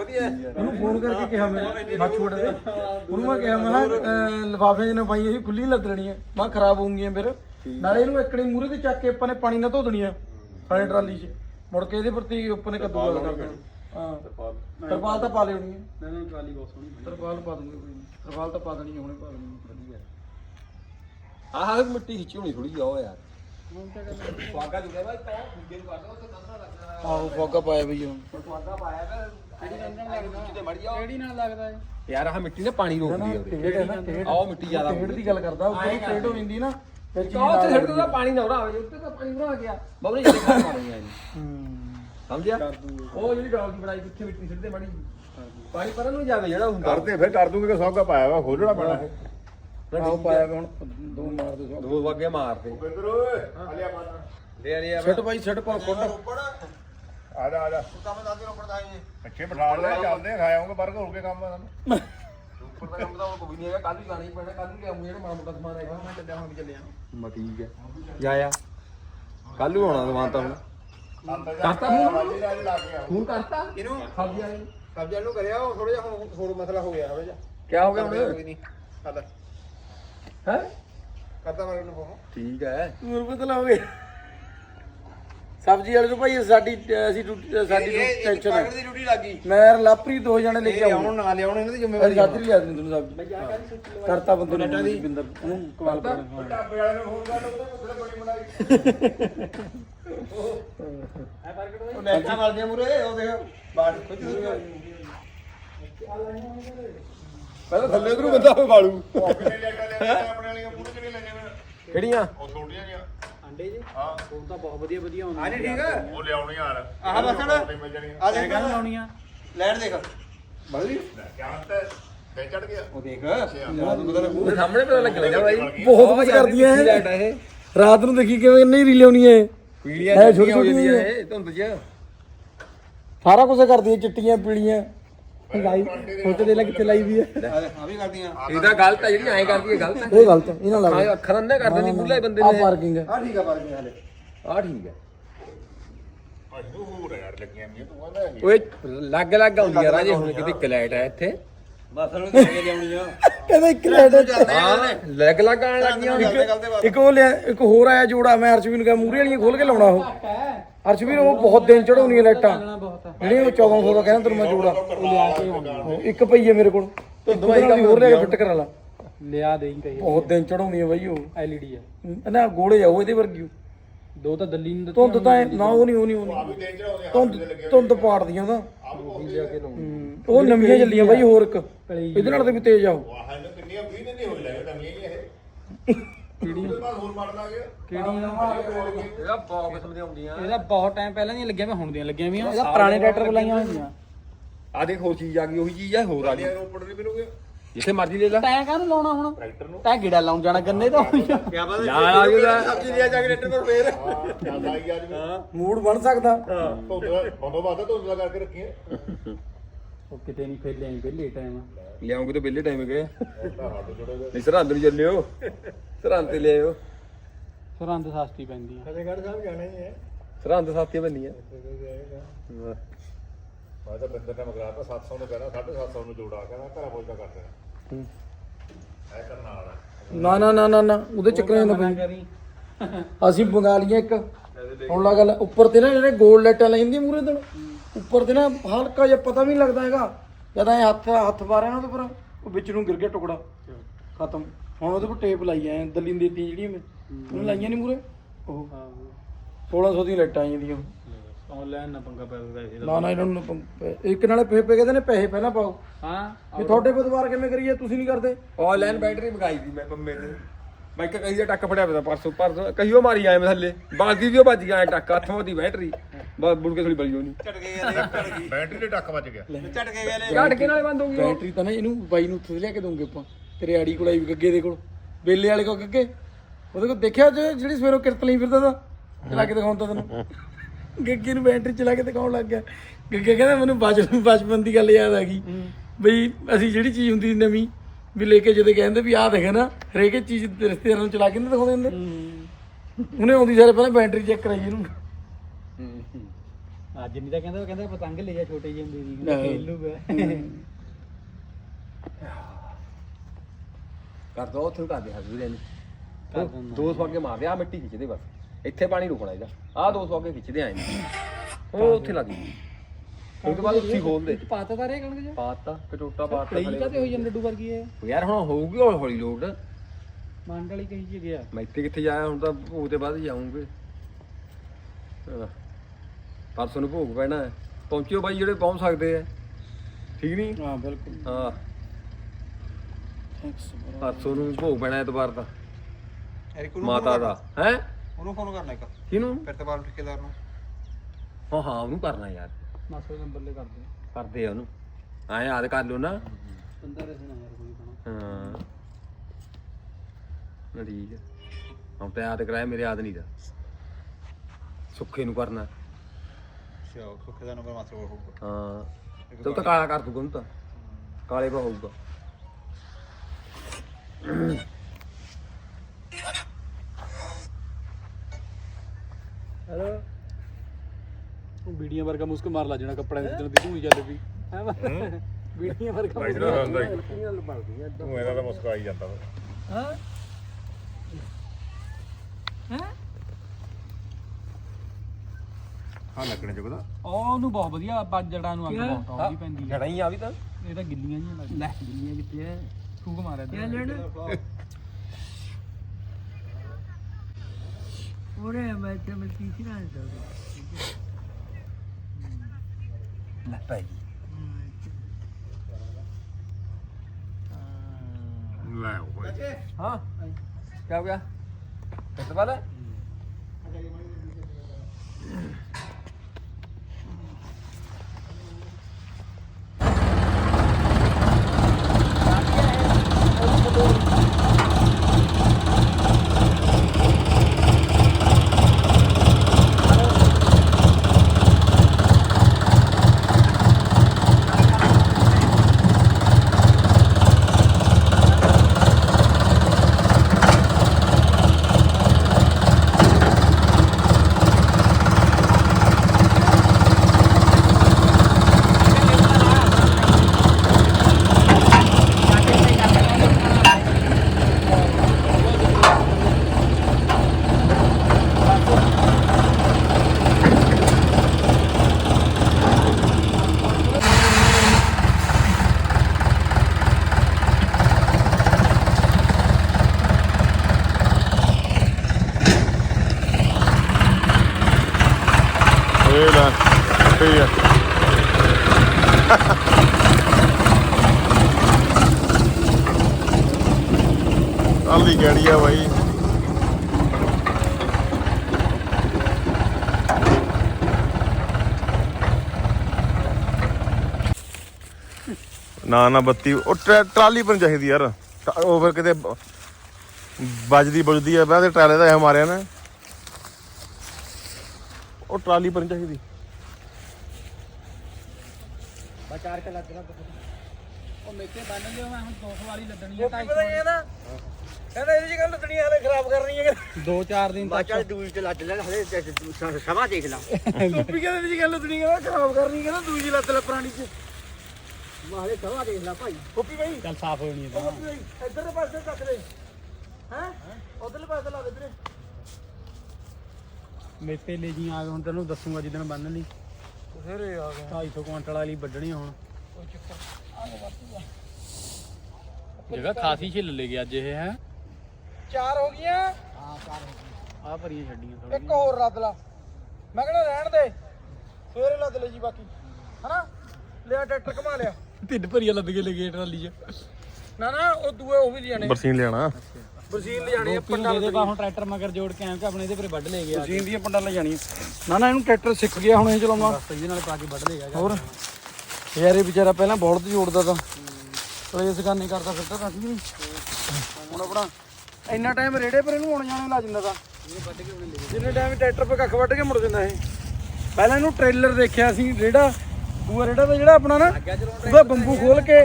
ਉਹਨੂੰ ਫੋਨ ਕਰਕੇ ਕਿਹਾ ਮੈਂ ਮਾਛੂੜ ਦੇ ਉਹਨੂੰ ਮੈਂ ਕਿਹਾ ਮੈਂ ਲਫਾਫਿਆਂ 'ਚ ਨਾ ਪਾਈ ਇਹ ਖੁੱਲੀ ਲੱਦ ਲੈਣੀ ਹੈ ਮੈਂ ਖਰਾਬ ਹੋਊਗੀਆਂ ਫਿਰ। ਨਾਲੇ ਇਹਨੂੰ ਇੱਕਣੀ ਮੂਰੇ ਤੇ ਚੱਕ ਕੇ ਆਪਾਂ ਨੇ ਪਾਣੀ ਨਾਲ ਧੋ ਦੇਣੀ ਆ। ਟਰਾਲੀ 'ਚ। ਮੁੜ ਕੇ ਇਹਦੇ ਪ੍ਰਤੀ ਆਪਾਂ ਨੇ ਕੱਦੂ ਕਰ ਦੇਣਾ ਹਾਂ। ਤਰਪਾਲ ਤਾਂ ਪਾ ਲਿਉਣੀ ਹੈ ਨਾ ਨਾ ਟਰਾਲੀ ਬਹੁਤ ਸੋਹਣੀ ਤਰਪਾਲ ਪਾ ਦੂੰਗੇ ਕੋਈ ਨਹੀਂ। ਤਰਪਾਲ ਤਾਂ ਪਾ ਦੇਣੀ ਹੈ, ਹੁਣੇ ਪਾ ਦੇਣੀ ਹੈ। ਆਹ ਆਹ ਮਿੱਟੀ ਖਿੱਚੀ ਹੋਣੀ ਥੋੜੀ ਆ ਯਾਰ। ਸਵਾਗਾ ਜੁਗਿਆ ਬਾਈ ਤਾਂ ਫੁੱਗੇ ਨੂੰ ਕਰਦਾ ਉੱਥੇ ਕੰਧਾ ਲੱਗਦਾ ਆਹੋ ਫੋਗਾ ਪਾਇਆ ਬਈ ਹੁਣ ਸਵਾਗਾ ਪਾਇਆ ਵਾ ਕਿਹੜੀ ਨਾਲ ਤੇ ਮੜੀ ਜਾ ਕਿਹੜੀ ਨਾਲ ਲੱਗਦਾ ਹੈ ਯਾਰ ਆਹ ਮਿੱਟੀ ਨੇ ਪਾਣੀ ਰੋਕਦੀ ਹੈ ਨਾ ਟੇੜ ਆਹ ਮਿੱਟੀ ਜ਼ਿਆਦਾ ਟੇੜ ਦੀ ਗੱਲ ਕਰਦਾ ਉੱਪਰ ਟੇੜ ਹੋ ਜਾਂਦੀ ਨਾ ਫਿਰ ਚੀਜ਼ ਤੇ ਨਾਲ ਪਾਣੀ ਨਾ ਉਰਾ ਆਵੇ ਉੱਤੇ ਤਾਂ ਪਾਣੀ ਉਰਾ ਆ ਗਿਆ। ਬਬਲੇ ਜਿਹੜੇ ਖਾ ਮਾਰਨੀ ਆ ਹੂੰ। ਸਮਝਿਆ? ਉਹ ਜਿਹੜੀ ਡੌਲ ਦੀ ਬਣਾਈ ਕਿੱਥੇ ਮਿੱਟੀ ਸਿੱਟਦੇ ਮੜੀ ਪਾਣੀ ਪਰਨ ਨੂੰ ਜਾਵੇ ਜਿਹੜਾ ਹੁੰਦਾ। ਕਰਦੇ ਫਿਰ ਕਰ ਦੂੰਗੇ ਕਿ ਸੌਗਾ ਪਾਇਆ ਵਾ ਖੋਲਣਾ ਪੈਣਾ ਇਹ ਆਹੋ ਪਾਇਆ ਵਾ ਹੁਣ ਦੋ ਮਾਰ ਦੇ ਸੋ। ਦੋ ਵਾਗੇ ਮਾਰਦੇ ਬਿੰਦਰ ਓਏ ਆਲਿਆ ਮਾਰ। ਲੈ ਲਿਆ ਛੱਟ ਭਾਈ ਛੱਟ ਪਾ ਕੁੱਟ ਆ ਜਾ ਆ ਜਾ। ਕੰਮ ਦਾਦੇ ਰੋਪੜ ਦਾ ਆਏ ਪਿੱਛੇ ਬਿਠਾ ਲੈ ਚੱਲਦੇ ਆ ਖਾਇਆਉਂਗੇ ਬਰਗਰ ਹੋ ਕੇ ਕੰਮ ਆ ਸਾਨੂੰ। ਉੱਪਰ ਦਾ ਕੰਮ ਤਾਂ ਹੁਣ ਕੋਈ ਨਹੀਂ ਹੈਗਾ ਕੱਲ ਵੀ ਜਾਣਾ ਹੀ ਪੈਣਾ ਕੱਲ ਨੂੰ ਲਿਆਉਂਗੇ ਜਿਹੜਾ ਮਾੜਾ ਮੋਟਾ ਸਮਾਨ ਆਏਗਾ ਮੈਂ ਚੱਲਿਆ ਹੁਣ ਵੀ ਚੱਲਿਆ। ਮੈਂ ਠੀਕ ਹੈ ਜਾਇਆ ਕੱਲ ਨੂੰ ਆਉਣਾ ਸਮਾਨ ਤਾਂ ਹੁਣ। ਕਰਤਾ ਫੋਨ? ਕਰਤਾ? ਇਹਨੂੰ ਸਬਜ਼ੀ ਵਾਲੇ ਨੂੰ। ਕਬਜ਼ਾ ਨੂੰ ਕਰਿਆ ਉਹ ਥੋੜਾ ਜਿਹਾ ਹੁਣ ਹੋਰ ਮਸਲਾ ਹੋ ਗਿਆ ਥੋੜਾ ਜਿਹਾ। ਕੀ ਹੋ ਗਿਆ ਕੋਈ ਹੁਣ ਨਹੀਂ ਹੱਲ ਹੈ? ਕਰਦਾ ਮੈਂ ਉਹਨੂੰ ਫੋਨ। ਠੀਕ ਹੈ। ਹੋਰ ਬਦਲਾ ਹੋ ਗਿਆ ਸਬਜ਼ੀ ਵਾਲੇ ਨੂੰ ਭਾਈ ਸਾਡੀ ਅਸੀਂ ਡਿਊਟੀ- ਸਾਡੀ ਟੈਨਸ਼ਨ ਹੈ। ਦੀ ਡਿਊਟੀ ਲੱਗੀ ਮੈਂ ਲਾਪਰੀ ਦੋ ਜਣੇ ਲੈ ਕੇ ਆਉਂ ਆਉਣ। ਨਾ ਲਿਆਉਣ ਇਹਨਾਂ ਦੀ ਜ਼ਿੰਮੇਵਾਰੀ ਰਾਤਰੀ ਲਿਆ ਦਿੰਦੇ ਤੁਹਾਨੂੰ ਸਬਜ਼ੀ। ਕਰਤਾ ਬੰਦੇ ਨੇ ਬਿੰਦਰ ਉਹਨੂੰ ਕਵਾਲ ਪਾਣਾ ਢਾਬੇ ਵਾਲੇ ਨੂੰ ਫੋਨ ਕਰ ਲਓ ਉਹਦੇ ਬੜੀ ਬਣਾਈ ਉਹ ਲੈਟਾਂ ਮਾਰਦੀਆਂ ਮੂਰੇ ਉਹ ਦੇਖ ਬਾਹਰ ਕੁਝ ਪਹਿਲਾਂ ਥੱਲੇ ਉਧਰੋਂ ਬੰਦਾ ਹੋਵੇ ਬਾਲੂ ਉਹ ਕਿੰਨੇ ਲੈ ਕੇ ਲਿਆ ਆਪਣੇ ਵਾਲੀਆਂ ਪੂਰੀ ਕਿੰਨੇ ਲੈ ਜਾਣਾ ਕਿਹੜੀਆਂ? ਉਹ ਛੋਟੀਆਂ ਜੀਆਂ ਅੰਡੇ ਜੀ? ਹਾਂ। ਉਹ ਤਾਂ ਬਹੁਤ ਵਧੀਆ ਵਧੀਆ ਹੁੰਦੇ ਹਾਂ ਨਹੀਂ ਠੀਕ ਹੈ ਉਹ ਲਿਆਉਣੀਆਂ ਯਾਰ। ਆਹ ਬਸਣ ਆ ਦੇਖ। ਗੱਲ ਲਾਉਣੀਆਂ ਲੈਣ ਦੇਖ। ਕਿਆ ਤੇ ਤੇ ਚੜ ਗਿਆ। ਉਹ ਦੇਖ। ਉਹਦੇ ਸਾਹਮਣੇ ਪਤਾ ਲੱਗਣਾ ਬਾਈ। ਬਹੁਤ ਕੁਝ ਕਰਦੀਆਂ ਕੀ ਇਹ। ਲਾਈਟ ਆ ਇਹ? ਰਾਤ ਨੂੰ ਦੇਖੀ ਕਿਵੇਂ ਨਹੀਂ ਰੀ ਲਿਆਉਣੀ ਹੈ ਪੀੜੀਆਂ ਇਹ ਹੋ ਛੋਟੀ ਜਾਂਦੀਆਂ ਛੋਟੀ ਇਹ ਧੁੰਦ 'ਚ। ਸਾਰਾ ਕੁਝ ਕਰਦੀਆਂ ਚਿੱਟੀਆਂ ਪੀਲੀਆਂ। ਲਾਈ। ਫੋਟੋ ਦੇ ਲੈ ਕਿੱਥੇ ਲਾਈ ਵੀ ਹੈ ਆ ਵੀ ਕਰਦੀਆਂ। ਇਹਦਾ ਗਲਤ ਹੈ ਜਿਹੜੀ ਐਂ ਕਰਦੀ ਹੈ ਗਲਤ ਹੈ ਇਹ ਗਲਤ ਹੈ ਇਹਨਾਂ ਲਾ ਹਾਂ ਅੱਖਰਾਂ ਨੇ ਕਰ ਦਿੰਦੀ ਮੂਲੇ ਬੰਦੇ ਆ ਨੇ। ਪਾਰਕਿੰਗ ਹੈ ਆ ਠੀਕ ਆ ਪਾਰਕਿੰਗ ਹਾਲੇ। ਆ ਠੀਕ ਹੈ ਅਜੂ ਹੋਰ ਯਾਰ ਲੱਗੀਆਂ ਮੀਆਂ ਤੂੰ ਕਹਿੰਦਾ ਹੈਗੀ। ਓਏ ਲੱਗ ਲੱਗ ਆਉਂਦੀ ਆ ਰਾਜੇ ਹੁਣ ਕਿਤੇ ਕਲੈਟ ਹੈ ਇੱਥੇ। ਬਸਣ ਨੂੰ ਦੇ ਕੇ ਲਿਆਉਣੀਆਂ ਕਹਿੰਦਾ ਇੱਕ ਰੇਟ ਹਾਂ ਲੱਗ ਲੱਗ ਆਣ ਲੱਗੀਆਂ। ਇੱਕ ਇੱਕ ਉਹ ਲਿਆ ਇੱਕ ਹੋਰ ਆਇਆ ਜੋੜਾ ਮੈਂ ਅਰਸ਼ਵੀਰ ਨੂੰ ਕਿਹਾ ਮੂਰੇ ਵਾਲੀਆਂ ਖੋਲ ਕੇ ਲਾਉਣਾ ਉਹ। ਅਰਸ਼ਵੀਰ ਉਹ ਬਹੁਤ ਦਿਨ ਚੜਾਉਣੀਆਂ ਲਾਈਟਾਂ। ਜਿਹੜੀਆਂ ਉਹ 1400 ਦਾ ਕਹਿੰਦਾ ਤੈਨੂੰ ਮੈਂ ਜੋੜਾ। ਉਹ ਲਿਆ ਕੇ ਉਹ ਇੱਕ ਪਈ ਹੈ ਮੇਰੇ ਕੋਲ। ਦੁਬਾਈ ਦਾ ਹੋਰ ਲਿਆ ਕੇ ਫਿੱਟ ਕਰਾ ਲਾ। ਲਿਆ ਦੇਈ ਕਈ ਬਹੁਤ ਦਿਨ ਚੜਾਉਣੀ ਹੈ ਬਾਈ ਉਹ। ਐਲਈਡੀ ਆ। ਨਾ ਗੋਲੇ ਆ ਉਹ ਇਹਦੇ ਵਰਗੀ। ਦੋ ਤਾਂ ਦਿੱਲੀ ਨੂੰ ਧੁੰਦ ਤਾਂ ਨਾ ਉਹ ਨਹੀਂ ਉਹ ਨਹੀਂ ਉਹ ਆ ਨਹੀਂ ਵੀ ਦੇਖ ਚੜਾਉਂਦੇ ਧੁੰਦ ਧੁੰਦ ਪਾੜਦੀਆਂ ਉਹਦਾ ਹੂੰ, ਉਹ ਨਵੀਆਂ ਚੱਲੀਆਂ ਬਾਈ ਹੋਰ ਇੱਕ। ਇਹਦੇ ਨਾਲ ਤੇ ਵੀ ਤੇਜ਼ ਆ ਉਹ। ਵਾਹ ਇਹਨੂੰ ਕਿੰਨੀਆਂ 20 ਦਿਨ ਨਹੀਂ ਹੋਈ ਲੱਗੇ ਨਵੀਆਂ ਹੀ ਇਹ। ਕਿਹੜੀ? ਹੋਰ ਮਾਰ ਲਾਂਗੇ। ਇਹਦਾ ਬਹੁਤ ਕਿਸਮ ਦੀਆਂ ਆਉਂਦੀਆਂ ਇਹਦਾ ਬਹੁਤ ਟਾਈਮ ਪਹਿਲਾਂ ਦੀਆਂ ਲੱਗੀਆਂ ਮੈਂ ਹੁਣ ਦੀਆਂ ਲੱਗੀਆਂ ਵੀਆਂ ਇਹਦਾ ਪੁਰਾਣੇ ਟਰੈਕਟਰ ਬੁਲਾਈਆਂ ਹੋਈਆਂ। ਆ ਦੇਖ ਹੋਰ ਚੀਜ਼ ਆ ਗਈ ਉਹੀ ਚੀਜ਼ ਆ ਹੋਰ ਆ ਗਈ। ਇਹ ਰੋਪੜ ਨਹੀਂ ਮਿਲੂਗੇ। ਜਿੱਥੇ ਮਰਜ਼ੀ ਲੈ ਲੈ। ਤੈਂ ਕਾਹਨੂੰ ਲਾਉਣਾ ਹੁਣ? ਟਰੈਕਟਰ ਨੂੰ। ਤੈਂ ਗਿੜਾ ਲਾਉਣ ਜਾਣਾ ਗੰਨੇ ਤਾਂ। ਕਿਆ ਬਾਤ ਯਾਰ ਆ ਜੂਗਾ ਸਬਜ਼ੀ ਲਿਆ ਜਾ ਕੇ ਰੇਟਰ ਪਰ ਫੇਰ। ਹਾਂ ਚੱਲ ਆਈ ਅੱਜ ਵੀ ਮੂਡ ਬਣ ਸਕਦਾ। ਦਾ ਬੰਦੋ ਬਾਤ ਦਾ ਕਰਕੇ ਰੱਖੀਏ ਉਹ ਕਿਤੇ ਨਹੀਂ ਫੇਰ ਲਿਆਈ ਪਹਿਲੇ ਟਾਈਮ ਲਿਆਉਂਗੇ ਤਾਂ ਵਿਹਲੇ ਟਾਈਮ ਗਏ ਤਾਂ ਨਹੀਂ ਸਰਹੰਦ ਨੂੰ ਚੱਲਿਓ। ਸਰਹੰਦ ਤੇ ਲਿਆਇਓ। ਸਰਹੰਦ ਸਸਤੀ ਪੈਂਦੀ ਆ। ਫਤਿਹਗੜ੍ਹ ਸਾਹਿਬ ਜਾਣਾ ਹੀ ਹੈ। ਸਰਹੰਦ ਸਾਥੀਆਂ ਬੰਨੀਆਂ ਮੈਂ ਤਾਂ ਬਿੰਦਰ ਨੇ ਮਗਰਾਤਾ 700 ਨੂੰ ਕਹਿੰਦਾ 750 ਨੂੰ ਜੋੜਾ ਕਹਿੰਦਾ ਘਰਾਂ ਪਹੁੰਚਦਾ ਕਰ ਦੇਣਾ ਹੈ। ਨਾ ਨਾ ਨਾ ਨਾ ਨਾ ਉਹਦੇ ਚੱਕਰਾਂ ਨਾ ਪਈ। ਕਰੀ। ਅਸੀਂ ਮੰਗਾ ਇੱਕ। ਹੁਣ ਲਾ ਗੱਲ ਉੱਪਰ ਤੇ ਨਾ ਜਿਹੜੇ ਗੋਲ ਲਾਈਟਾਂ ਲਾਈ ਹੁੰਦੀਆਂ ਮੂਰੇ ਤੋਂ ਉੱਪਰ ਤੇ ਨਾ ਹਲਕਾ ਜਿਹਾ ਪਤਾ ਵੀ ਨਹੀਂ ਲੱਗਦਾ ਹੈਗਾ। ਜਦ ਐ ਹੱਥ ਹੱਥ ਮਾਰਿਆ ਨਾ ਉਹਦੇ ਪਰ ਉਹ ਵਿੱਚ ਨੂੰ ਗਿਰ ਗਿਆ ਟੁਕੜਾ। ਖਤਮ। ਹੁਣ ਉਹਦੇ ਪਰ ਟੇਪ ਲਾਈ ਐ ਦੱਲੀ ਦੀ ਦਿੱਤੀ ਜਿਹੜੀਆਂ ਮੈਂ ਉਹਨੂੰ ਲਾਈਆਂ ਨਹੀਂ ਮੂਰੇ ਉਹ। 1600 ਦੀਆਂ ਲਾਈਟਾਂ ਆਈਆਂ ਦੀਆਂ। ਆਨਲਾਈਨ ਨਾ ਪੰਗਾ ਪੈ ਸਕਦਾ ਇਹ ਨਾ ਨਾ ਇਹਨਾਂ ਨੂੰ ਇੱਕ ਨਾਲੇ ਪੇ ਪੇ ਕਹਿੰਦੇ ਨੇ ਪੈਸੇ ਪਹਿਲਾਂ ਪਾਓ। ਹਾਂ ਵੀ ਤੁਹਾਡੇ ਪਰਿਵਾਰ ਕਿਵੇਂ ਕਰੀਏ ਤੁਸੀਂ ਨਹੀਂ ਕਰਦੇ। ਆਨਲਾਈਨ ਬੈਟਰੀ ਮੰਗਾਈ ਸੀ ਮੈਂ ਪੰਮੇ ਤੇ ਮੈਂ ਇੱਕ ਕਹੀ ਦਾ ਟੱਕ ਫੜਿਆ ਪਿਆ ਪਰਸੋਂ ਪਰਸੋਂ ਕਹੀਓ ਮਾਰੀ ਆਏ ਮੈਂ ਥੱਲੇ। ਬਾਲਦੀ ਵੀ ਉਹ ਵੱਜ ਗਿਆ ਐਂ ਟੱਕ ਹੱਥੋਂ ਦੀ ਬੈਟਰੀ ਬਸ ਮੁੜ ਕੇ ਥੋੜੀ ਬਲੀ ਹੋਣੀ। ਝਟ ਕੇ ਗਏ ਝਟ ਗਈ ਬੈਟਰੀ ਦੇ ਟੱਕ ਵੱਜ ਗਿਆ। ਝਟ ਕੇ ਗਏ ਝਾੜ ਕੇ ਨਾਲੇ ਬੰਦ ਹੋ ਗਈ ਉਹ। ਬੈਟਰੀ ਤਾਂ ਨਾ ਇਹਨੂੰ ਬਾਈ ਨੂੰ ਉੱਥੇ ਲਿਆ ਕੇ ਦਊਂਗੇ ਆਪਾਂ। ਤੇਰੇ ਆੜੀ ਕੋਲ ਆਈ ਵੀ ਗੱਗੇ ਦੇ ਕੋਲ। ਬੇਲੇ ਵਾਲੇ ਕੋਲ ਗੱਗੇ ਉਹਦੇ ਕੋਲ ਦੇਖਿਆ ਜੇ ਜਿਹੜੀ ਸਵੇਰੋਂ ਕਿਰਤ ਲਈ ਫਿਰਦਾ ਤਾ? ਚਲਾ ਕੇ ਦਿਖਾਉਂਦਾ ਤੈਨੂੰ। ਗੱਗੇ ਨੂੰ ਬੈਟਰੀ ਚਲਾ ਕੇ ਦਿਖਾਉਣ ਲੱਗ ਗਿਆ। ਗੱਗੇ ਕਹਿੰਦਾ ਮੈਨੂੰ ਬਚਪਨ ਬਚਪਨ ਦੀ ਗੱਲ ਯਾਦ ਆ ਗਈ। ਬਈ ਅਸੀਂ ਜਿਹੜੀ ਚੀਜ਼ ਹੁੰਦੀ ਸੀ ਨਵੀਂ ਵੀ ਲੈ ਕੇ ਜਦੋਂ ਕਹਿੰਦੇ ਵੀ ਆਹ ਦੇਖ ਨਾ ਹਰੇਕ ਚੀਜ਼ ਰਿਸ਼ਤੇਦਾਰਾਂ ਨੂੰ ਚਲਾ ਕੇ ਨਹੀਂ ਦਿਖਾਉਂਦੇ ਹੁੰਦੇ। ਉਹਨੇ ਆਉਂਦੀ ਸਾਰੇ ਪਹਿਲਾਂ ਬੈਟਰੀ ਚੈੱਕ ਕਰਾਈ ਇਹਨੂੰ। ਅੱਜ ਨਹੀਂ ਤਾਂ ਕਹਿੰਦਾ ਉਹ ਕਹਿੰਦਾ ਪਤੰਗ ਲੈ ਜਾ ਛੋਟੇ ਜਿਹੇ ਹੁੰਦੇ ਦੀ ਕਹਿੰਦਾ ਖੇਲ ਲੂਗਾ। ਕਰ ਦੋ ਉੱਥੇ ਨੂੰ ਕਰ ਦੇ ਦਿੰਦਾ। ਦੋ ਸਵਾਗੇ ਮਾਰਦੇ ਆ ਮਿੱਟੀ ਖਿੱਚਦੇ ਬਸ। ਇੱਥੇ ਪਾਣੀ ਰੁਕਣਾ ਇਹਦਾ। ਆਹ ਦੋ ਸਵਾਗੇ ਖਿੱਚਦੇ ਆਏ ਨੇ ਉਹ ਉੱਥੇ ਲੱਗ ਗਈ ਤੋਂ ਬਾਅਦ ਉੱਥੇ ਖੋਲਦੇ। ਪਾਤਾ ਤਾਂ ਰੇ ਕਣਕ ਚ ਪਾਤਾ ਕਟੋਟਾ ਪਾਤਾ ਕਈ ਕਾਤੇ ਹੋਈ ਜਾਂਦੇ ਡੱਡੂ ਵਰਗੀ ਹੈ ਯਾਰ ਹੁਣ ਹੋਊਗੀ ਹੌਲੀ ਹੌਲੀ ਲੋਡ। ਮੰਡ ਵਾਲੀ ਕਹੀ ਚ ਗਿਆ ਮੈਂ ਇੱਥੇ ਕਿੱਥੇ ਜਾਇਆ ਹੁਣ ਤਾਂ ਭੋਗ ਤੇ ਬਾਅਦ ਜਾਊਂਗੇ। ਹਾਂ। ਪਰਸੋਂ ਨੂੰ ਭੋਗ ਪੈਣਾ ਹੈ। ਪਹੁੰਚਿਓ ਬਾਈ ਜਿਹੜੇ ਪਹੁੰਚ ਸਕਦੇ ਆ। ਠੀਕ ਨਹੀਂ? ਹਾਂ ਬਿਲਕੁਲ। ਹਾਂ। ਪਰਸੋਂ ਨੂੰ ਭੋਗ ਪੈਣਾ ਐਤਵਾਰ ਦਾ। ਮਾਤਾ ਦਾ। ਹੈ? ਉਹਨੂੰ ਫੋਨ ਕਰਨਾ ਇੱਕ। ਕਿਹਨੂੰ? ਫਿਰ ਤੇ ਬਾਲ ਠੇਕੇਦਾਰ ਨੂੰ। ਹਾਂ ਹਾਂ ਉਹਨੂੰ ਕਰਨਾ ਯਾਰ। ਮਾਸਟਰ ਨੰਬਰ ਲੈ ਕਰਦੇ ਕਰਦੇ ਆ ਉਹਨੂੰ। ਐਂ ਯਾਦ ਕਰ ਲਿਓ ਨਾ। ਬੰਦਾ ਰਹਿਣਾ ਯਾਰ ਕੋਈ ਬਣਾ ਹਾਂ। ਨਾ ਠੀਕ ਹੈ ਹੁਣ ਤਾਂ ਯਾਦ ਕਰਾਇਆ ਮੇਰੇ ਯਾਦ ਨਹੀਂ ਦਾ। ਸੁੱਖੇ ਨੂੰ ਕਰਨਾ। ਸੁੱਖੇ ਦਾ ਨੰਬਰ ਮਾਸਟਰ ਕੋਲ ਹੋਊਗਾ। ਹਾਂ। ਤੂੰ ਤਾਂ ਕਾਲਾ ਕਰ ਦੂਗਾ ਉਹਨੂੰ ਤਾਂ। ਕਾਲੇ ਪਾ ਹੋਊਗਾ। ਹੈਲੋ। ਉਹ ਬੀੜੀਆਂ ਵਰਗਾ ਮੁਸਕ ਮਾਰ ਲਾ ਜਣਾ ਕੱਪੜਾ ਦੇ ਦਿਨ ਦੀ ਧੂਈ ਚੱਲ ਪਈ ਹੈ ਬੀੜੀਆਂ ਵਰਗਾ ਬਾਈ ਦਾ ਹੁੰਦਾ ਹੀ। ਤੂੰ ਇਹਨਾਂ ਦਾ ਮੁਸਕਾਈ ਜਾਂਦਾ ਵਾ। ਹਾਂ? ਹੈ? ਹਾਂ ਲੱਗਣੇ ਚੁੱਕਦਾ ਉਹਨੂੰ ਬਹੁਤ ਵਧੀਆ ਜੜਾਂ ਨੂੰ ਅੱਗ ਬਹੁਤ ਆਉਂਦੀ ਪੈਂਦੀ ਹੈ ਜੜਾ ਹੀ ਆ ਵੀ ਤਾਂ। ਇਹ ਤਾਂ ਗਿੱਲੀਆਂ ਜੀਆਂ ਲੱਗਦੀਆਂ ਲੈ ਗਿੱਲੀਆਂ ਕਿੱਥੇ ਐ ਫੂਕ ਮਾਰਿਆ ਤੇ ਲੈਣਾ? ਉਹਰੇ ਮੈਂ ਤੇ ਮੈਂ ਕੀ ਨਾ ਲੈ ਪੈ ਲੈ ਓਏ। ਹਾਂ। ਕੀ ਹੋ ਗਿਆ? ਕਿੱਥੇ ਵਾਲਾ ਇਹ ਲੈ ਠੀਕ ਹੈ ਆਲੀ ਗੜੀ ਆ ਬਾਈ ਨਾ ਨਾ, ਬੱਤੀ। ਉਹ ਟਰਾ- ਟਰਾਲੀ ਪਰ ਚਾਹੀਦੀ ਯਾਰ। ਉਹ ਫਿਰ ਕਿਤੇ ਬ- ਵੱਜਦੀ ਬੁੱਝਦੀ ਆ। ਮੈਂ ਟਰਾਲੇ ਦਾ ਇਹ ਮਾਰਿਆ ਨਾ। ਉਹ ਟਰਾਲੀ ਪਰ ਚਾਹੀਦੀ। ਉਹ ਮੇਤੇ ਬੰਨ ਲਿਓ ਮੈਂ ਹੁਣ 200 ਵਾਲੀ ਲੱਦਣੀ ਗੋਪੀ ਪਤਾ ਕੀ ਕਹਿੰਦਾ? ਕਹਿੰਦਾ ਇਹਦੀ ਗੱਲ ਦੁਨੀਆ ਹਲੇ ਖਰਾਬ ਕਰਨੀ ਹੈ ਦੋ ਚਾਰ ਦਿਨ ਤੱਕ। ਬਾਚਾ ਦੂਜੀ ਤੇ ਲੱਦ ਲੈਣ ਹਲੇ ਸਮਾਂ ਦੇਖ ਲਾ। ਗੋਪੀ ਕਹਿੰਦੇ ਇਹਦੀ ਗੱਲ ਸੁਣੀ ਕਹਿੰਦਾ ਖਰਾਬ ਕਰਨੀ ਕਹਿੰਦਾ ਦੂਜੀ ਲੱਤ ਲੈ ਪੁਰਾਣੀ ਚ। ਹਲੇ ਸਮਾਂ ਦੇਖ ਲਾ ਭਾਈ। ਗੋਪੀ ਭਾਈ ਚੱਲ ਸਾਫ਼ ਹੋਣੀ ਹੈ ਭਾਈ ਇੱਧਰਲੇ ਪਾਸੇ ਕੱਟ ਦੇ ਹੈ? ਉਧਰਲੇ ਪਾਸੇ ਲਾ ਦੇ ਵੀਰੇ। ਮੇਤੇ ਲੈ ਜੀ ਆ ਗਏ ਹੁਣ ਤੈਨੂੰ ਦੱਸੂਗਾ ਜਿੱਦਣ ਬੰਨ ਲਈ। ਬਥੇਰੇ ਆ ਗਏ। 250 ਕੁਇੰਟਲ ਵਾਲੀ ਵੱਢਣੀ ਹੁਣ। ਜਗ੍ਹਾ ਖਾਸੀ ਛਿੱਲ ਲੈ ਗਿਆ ਅੱਜ ਇਹ ਹੈ? ਚਾਰ ਹੋ ਗਈਆਂ। ਆ ਭਰੀਆਂ ਛੱਡੀਆਂ ਇੱਕ ਥੋੜੀਆਂ ਹੋਰ ਲੱਦ ਲਾ। ਮੈਂ ਕਹਿੰਦਾ ਰਹਿਣ ਦੇ। ਸਵੇਰੇ ਲੱਦ ਲੈ ਜੀ ਬਾਕੀ। ਹਨਾ? ਲਿਆ ਟਰੈਕਟਰ ਘੁਮਾ ਲਿਆ। ਤਿੰਨ ਭਰੀਆਂ ਲੱਦ ਕੇ ਲੈ ਗਏ ਟਰਾਲੀ 'ਚ। ਨਾ ਨਾ ਉਹ ਦੂਏ ਉਹ ਵੀ ਲਿਆਣੇ ਬਰਸੀਨ ਲਿਆਣਾ ਬਰਸੀਨ ਲਿਆਣੇ ਆ ਗੋਪੀ ਨੂੰ ਦੇ ਦੇ ਬਾ ਹੁਣ ਟਰੈਕਟਰ ਮਗਰ ਜੋੜ ਕੇ ਆਇਆ ਕਿ ਆਪਣੇ ਇਹਦੇ ਪਰੇ ਵੱਢ ਲੈ ਗਿਆ ਬਰਸੀਨ ਦੀਆਂ ਪੰਡਾਂ ਲੈ ਜਾਣੀਆਂ ਨਾ ਨਾ ਇਹਨੂੰ ਟਰੈਕਟਰ ਸਿੱਖ ਗਿਆ ਹੁਣ ਇਹ ਚਲਾਉਣਾ। ਬਸ ਇਹਦੇ ਨਾਲ ਪਾ ਕੇ ਵੱਢ ਲੈ ਗਿਆ ਹੋਰ? ਯਾਰ ਇਹ ਵਿਚਾਰਾ ਪਹਿਲਾਂ ਬੌਲਦ ਜੋੜਦਾ ਤਾਂ। ਕਲੇਸ ਕਰਨੀ ਕਰਦਾ ਫਿਰਦਾ ਤਾਂ ਨਹੀਂ ਹੁਣ ਆਪਣਾ ਇੰਨਾ ਟਾਈਮ ਰੇੜੇ ਪਰ ਇਹਨੂੰ ਆਉਣ ਜਾਣੇ ਲਾ ਜਾਂਦਾ ਤਾਂ। ਜਿੰਨੇ ਟਾਈਮ ਟਰੈਕਟਰ 'ਤੇ ਕੱਖ ਵੱਢ ਕੇ ਮੁੜ ਜਾਂਦਾ ਇਹ। ਪਹਿਲਾਂ ਇਹਨੂੰ ਟ੍ਰੇਲਰ ਦੇਖਿਆ ਸੀ ਰੇੜਾ। ਦੂਆ ਰੇੜਾ ਤਾਂ ਜਿਹੜਾ ਆਪਣਾ ਨਾ ਬੰਬੂ ਖੋਲ ਕੇ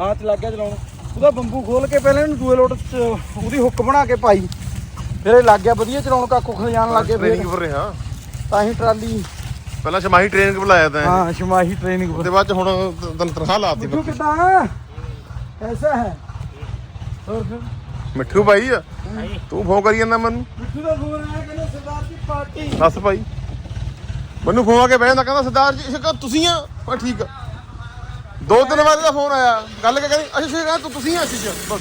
ਹੱਥ ਲੱਗ ਗਿਆ ਚਲਾਉਣ। ਉਹਦਾ ਬੰਬੂ ਖੋਲ ਕੇ ਪਹਿਲਾਂ ਇਹਨੂੰ ਦੂਏ ਲੋਟ 'ਚ ਉਹਦੀ ਹੁੱਕ ਬਣਾ ਕੇ ਪਾਈ। ਫਿਰ ਇਹ ਲੱਗ ਗਿਆ ਵਧੀਆ ਚਲਾਉਣ ਕੱਖ ਉੱਖ ਜਾਣ ਲੱਗ ਗਏ ਟ੍ਰੇਨਿੰਗ ਫਿਰ ਰਿਹਾ ਤਾਂ ਹੀ ਟਰਾਲੀ ਪਹਿਲਾਂ ਸ਼ਮਾਹੀ ਟ੍ਰੇਨਿੰਗ ਬੁਲਾਇਆ ਤਾਂ ਹਾਂ ਸ਼ਮਾਹੀ ਟ੍ਰੇਨਿੰਗ ਉਹਦੇ ਬਾਅਦ ਚ ਹੁਣ ਤਨ ਤਨਖਾਹ ਲਾਤੀ ਮਿੱਠੂ ਕਿਦਾਂ ਐਸਾ ਹੈ। ਹੋਰ ਫਿਰ? ਮਿੱਠੂ ਭਾਈ ਤੂੰ ਫੋਨ ਕਰੀ ਜਾਂਦਾ ਮੈਨੂੰ। ਮਿੱਠੂ ਦਾ ਫੋਨ ਆਇਆ ਕਹਿੰਦਾ ਸਰਦਾਰ ਦੀ ਪਾਰਟੀ। ਦੱਸ ਭਾਈ ਮੈਨੂੰ ਫੋਨ ਆ ਕੇ ਬਹਿ ਜਾਂਦਾ ਕਹਿੰਦਾ ਸਰਦਾਰ ਜੀ ਇਹ ਤੁਸੀਂ ਆ ਪਰ ਠੀਕ ਆ। ਦੋ ਤਿੰਨ ਵਾਰ ਦਾ ਫੋਨ ਆਇਆ। ਗੱਲ ਕਿ ਕਹਿੰਦੀ ਅਸੀਂ ਕਹਿੰਦਾ ਤੂੰ ਤੁਸੀਂ ਆ ਅਸੀਂ ਬਸ।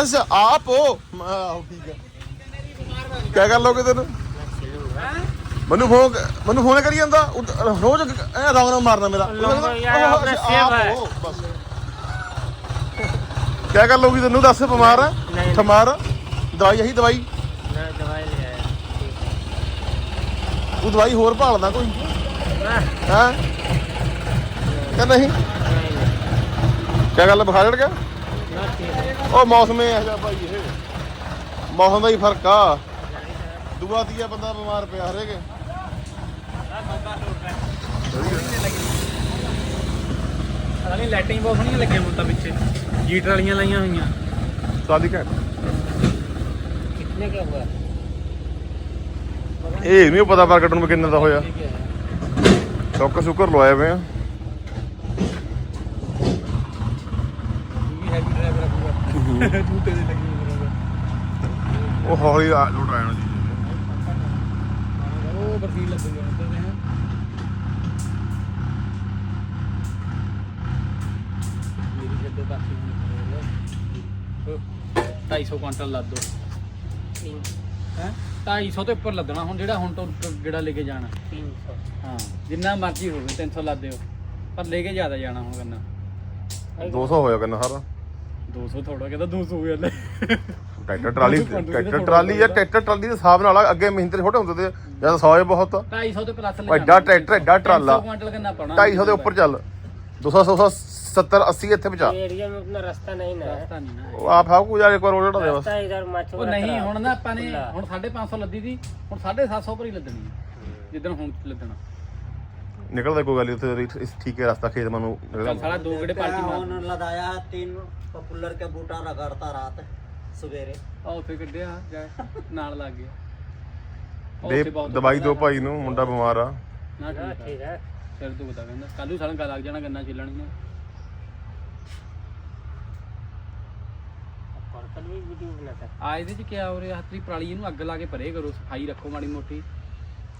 ਅੱਛਾ ਆਪ ਹੋ? ਮੈਂ ਕਿਹਾ ਆਹੋ ਠੀਕ ਆ। ਕਿਆ ਕਰ ਲੋਗੇ ਤੈਨੂੰ? ਮੈਨੂੰ ਫੋਨ ਮੈਨੂੰ ਫੋਨ ਕਰੀ ਜਾਂਦਾ? ਉਦ- ਰੋਜ਼ ਐ ਰੌਂਗ ਨਾ ਮਾਰਨਾ ਮੇਰਾ। ਬਸ। ਕਿਆ ਕਰ ਲੋਗੀ ਤੈਨੂੰ? ਦੱਸ ਬਿਮਾਰ ਆ? ਠਮਾਰ ਦਵਾਈ ਆਹੀ ਦਵਾਈ? ਦਵਾਈ ਲੈ ਆਇਆ। ਤੂੰ ਦਵਾਈ ਹੋਰ ਭਾਲਦਾ ਕੋਈ। ਹਾਂ। ਨਹੀਂ? ਕੀ ਗੱਲ ਬੁਖਾਰ ਚੜ ਗਿਆ? ਉਹ ਮੌਸਮ ਇਹ ਜਿਹਾ ਭਾਈ ਇਹ। ਮੌਸਮ ਦਾ ਹੀ ਫ਼ਰਕ ਆ। ਦੂਆ ਤੀਆ ਬੰਦਾ ਬਿਮਾਰ ਪਿਆ ਹਰੇਕ। ਪਤਾ ਬਹੁਤ ਸੋਹਣੀਆਂ ਲੱਗੀਆਂ ਹੁਣ ਪਿੱਛੇ। ਜੀਟਰ ਵਾਲੀਆਂ ਲਾਈਆਂ ਹੋਈਆਂ। ਸਾਦੀ ਘੈਂਟ। ਕਿੰਨੇ ਕਾ ਹੋਇਆ? ਇਹ ਨਹੀਂ ਪਤਾ ਮਾਰਕੀਟ ਕਿੰਨੇ ਦਾ ਹੋਇਆ। ਸ਼ੌਕਰ ਸ਼ੁਕਰ ਲਵਾਏ ਹੋਏ ਆ। ਜੂਤੇ ਉਹ ਹੌਲੀ ਆ ਲੋਟ ਆਇਆ ਜੀ ਉਹ ਬਰਫੀਲ ਲੱਗੂਗਾ ਉੱਧਰ ਦੇ ਮੇਰੀ ਜੱਦੇ ਤੱਕ 250 ਕੁਇੰਟਲ ਲੱਦ ਦੋ। ਹੈ? 250 ਤੋਂ ਉੱਪਰ ਲੱਦਣਾ ਹੁਣ ਜਿਹੜਾ ਹੁਣ ਤੋਂ ਜਿਹੜਾ ਲੈ ਕੇ ਜਾਣਾ। 300 ਹਾਂ। ਜਿੰਨਾ ਮਰਜ਼ੀ ਹੋਵੇ 300 ਲਾ ਦਿਓ ਪਰ ਲੈ ਕੇ ਜ਼ਿਆਦਾ ਜਾਣਾ ਹੁਣ ਗੰਨਾ। 200 ਹੋਇਆ ਕਿੰਨਾ ਸਾਰਾ 200 ਥੋੜਾ ਕਹਿੰਦਾ 200 ਹੋਇਆ ਲੈ। ਟਰੈਕਟਰ ਟਰਾਲੀ ਟਰੈਕਟਰ ਟਰਾਲੀ ਜਾਂ ਟਰੈਕਟਰ ਟਰਾਲੀ ਦੇ ਹਿਸਾਬ ਨਾਲ ਅੱਗੇ ਮਹਿੰਦਰੇ ਛੋਟੇ ਹੁੰਦੇ ਤੇ ਜਾਂ 100 ਬਹੁਤ। 250 ਤੇ ਪਲੱਸ ਲੈ ਐਡਾ ਟਰੈਕਟਰ ਐਡਾ ਟਰਾਲਾ। 200 ਕਿੰਨਾ ਪਾਉਣਾ। 250 ਦੇ ਉੱਪਰ ਚੱਲ। 200 70 80 ਇੱਥੇ ਬਚਾ ਏਰੀਆ ਮੇਂ ਉਤਨਾ ਰਸਤਾ ਨਹੀਂ ਨਾ ਰਸਤਾ ਨਹੀਂ ਨਾ ਉਹ ਆਪ ਹਾਕੂ ਯਾਰ ਇੱਕ ਵਾਰ ਉਲਟਾ ਬਸ ਉਹ ਨਹੀਂ ਹੁਣ ਨਾ ਆਪਾਂ ਨੇ ਹੁਣ 550 ਲੱਦੀ ਦੀ ਹੁਣ 750 ਹੀ ਲੱਦਣੀ ਜਿੱਦਣ ਹੁਣ ਲੱਦਣਾ। ਨਿਕਲਦਾ ਕੋਈ ਗੱਲ ਨੀ, ਉੱਥੇ ਰੀ- ਇਸ ਠੀਕ ਹੈ ਰਸਤਾ ਖੇਤ ਮਨੂੰ ਚੱਲ ਨਿਕਲਦਾ ਸਾਲਾ ਦੋ ਗੇੜੇ ਪਾਰਟੀ ਮਾਰ ਹੁਣ ਲਦਾਇਆ ਤਿੰਨ ਪਪੂਲਰ ਕੇ ਬੂਟਾ ਰਗੜਤਾ ਰਾਤ ਸਵੇਰੇ ਆ ਉੱਥੇ ਕੱਢਿਆ ਜਾ ਨਾਲ ਲੱਗ ਗਿਆ ਉਹ ਦੇ ਉੱਥੇ ਬਹੁਤ ਦਵਾਈ ਦੋ ਭਾਈ ਨੂੰ ਮੁੰਡਾ ਬਿਮਾਰ ਆ ਨਾ हाँ, ਠੀਕ ठीक ਹੈ है ਸਿਰ ਤੋਂ ਬਤਾ ਕਹਿੰਦਾ ਕੱਲ ਨੂੰ ਸਾਲਾ ਗਾ ਲੱਗ ਜਾਣਾ ਗੰਨਾ ਛਿੱਲਣ ਨੂੰ कल भी वीडियो बनाता ਆ ਇਹਦੇ ਚ ਕਿਆ ਹੋ ਰਿਹਾ ਹੱਥ ਦੀ ਪਰਾਲੀ ਇਹਨੂੰ ਅੱਗ ਲਾ ਕੇ ਪਰੇ ਕਰੋ ਸਫਾਈ ਰੱਖੋ ਮਾੜੀ ਮੋਟੀ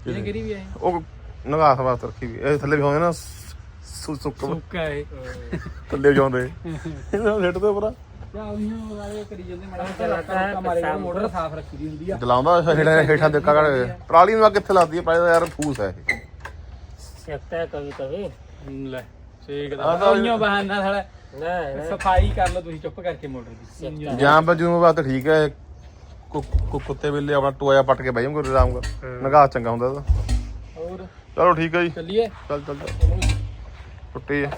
ਇਹਨੇ ਕਿਹੜੀ ਵੀ ਹੈ ਉਹ ਨਗਾਸ ਵਾਸਤੇ ਰੱਖੀ ਵੀ। ਇਹ ਥੱਲੇ ਵੀ ਹੋਵੇ ਨਾ ਸੁੱਕ ਸੁੱਕਾ ਏ ਥੱਲੇ ਜਾਂਦੇ ਇਹਨਾਂ ਸਿੱਟ ਦੇ ਪਰਾ ਮੋਟਰ ਸਾਫ਼ ਰੱਖੀ ਦੀ ਹੁੰਦੀ ਆ। ਜਲਾਉਂਦਾ ਹੇਠਾਂ ਹੇਠਾਂ ਦੇ ਕਾਗੜ ਪਰਾਲੀ ਨੂੰ ਕਿੱਥੇ ਲੱਗਦੀ ਹੈ ਪਾਇਆ ਯਾਰ ਫੂਸ ਹੈ ਇਹ। ਸਿੱਟਾ ਕਵੀ। ਕਵੀ ਲੈ ਠੀਕ ਦਾ ਆਹ ਤਾਂ- ਉਹਨੋਂ ਬਹਾਨਾ ਥੜਾ ਨਾ ਸਫ਼ਾਈ ਕਰ ਲਓ ਤੁਸੀਂ ਚੁੱਪ ਕਰਕੇ ਮੋਟਰ ਦੀ। ਜਾਂ ਪਰ ਆਪਣਾ ਟੋਇਆ ਪੱਟ ਕੇ ਬਹਿ ਜਾਊਗਾ ਚੰਗਾ ਹੁੰਦਾ ਚਲੋ ਠੀਕ ਹੈ ਜੀ। ਚੱਲੀਏ। ਚੱਲ ਚੱਲ ਚੱਲ। ਛੁੱਟੀ ਹੈ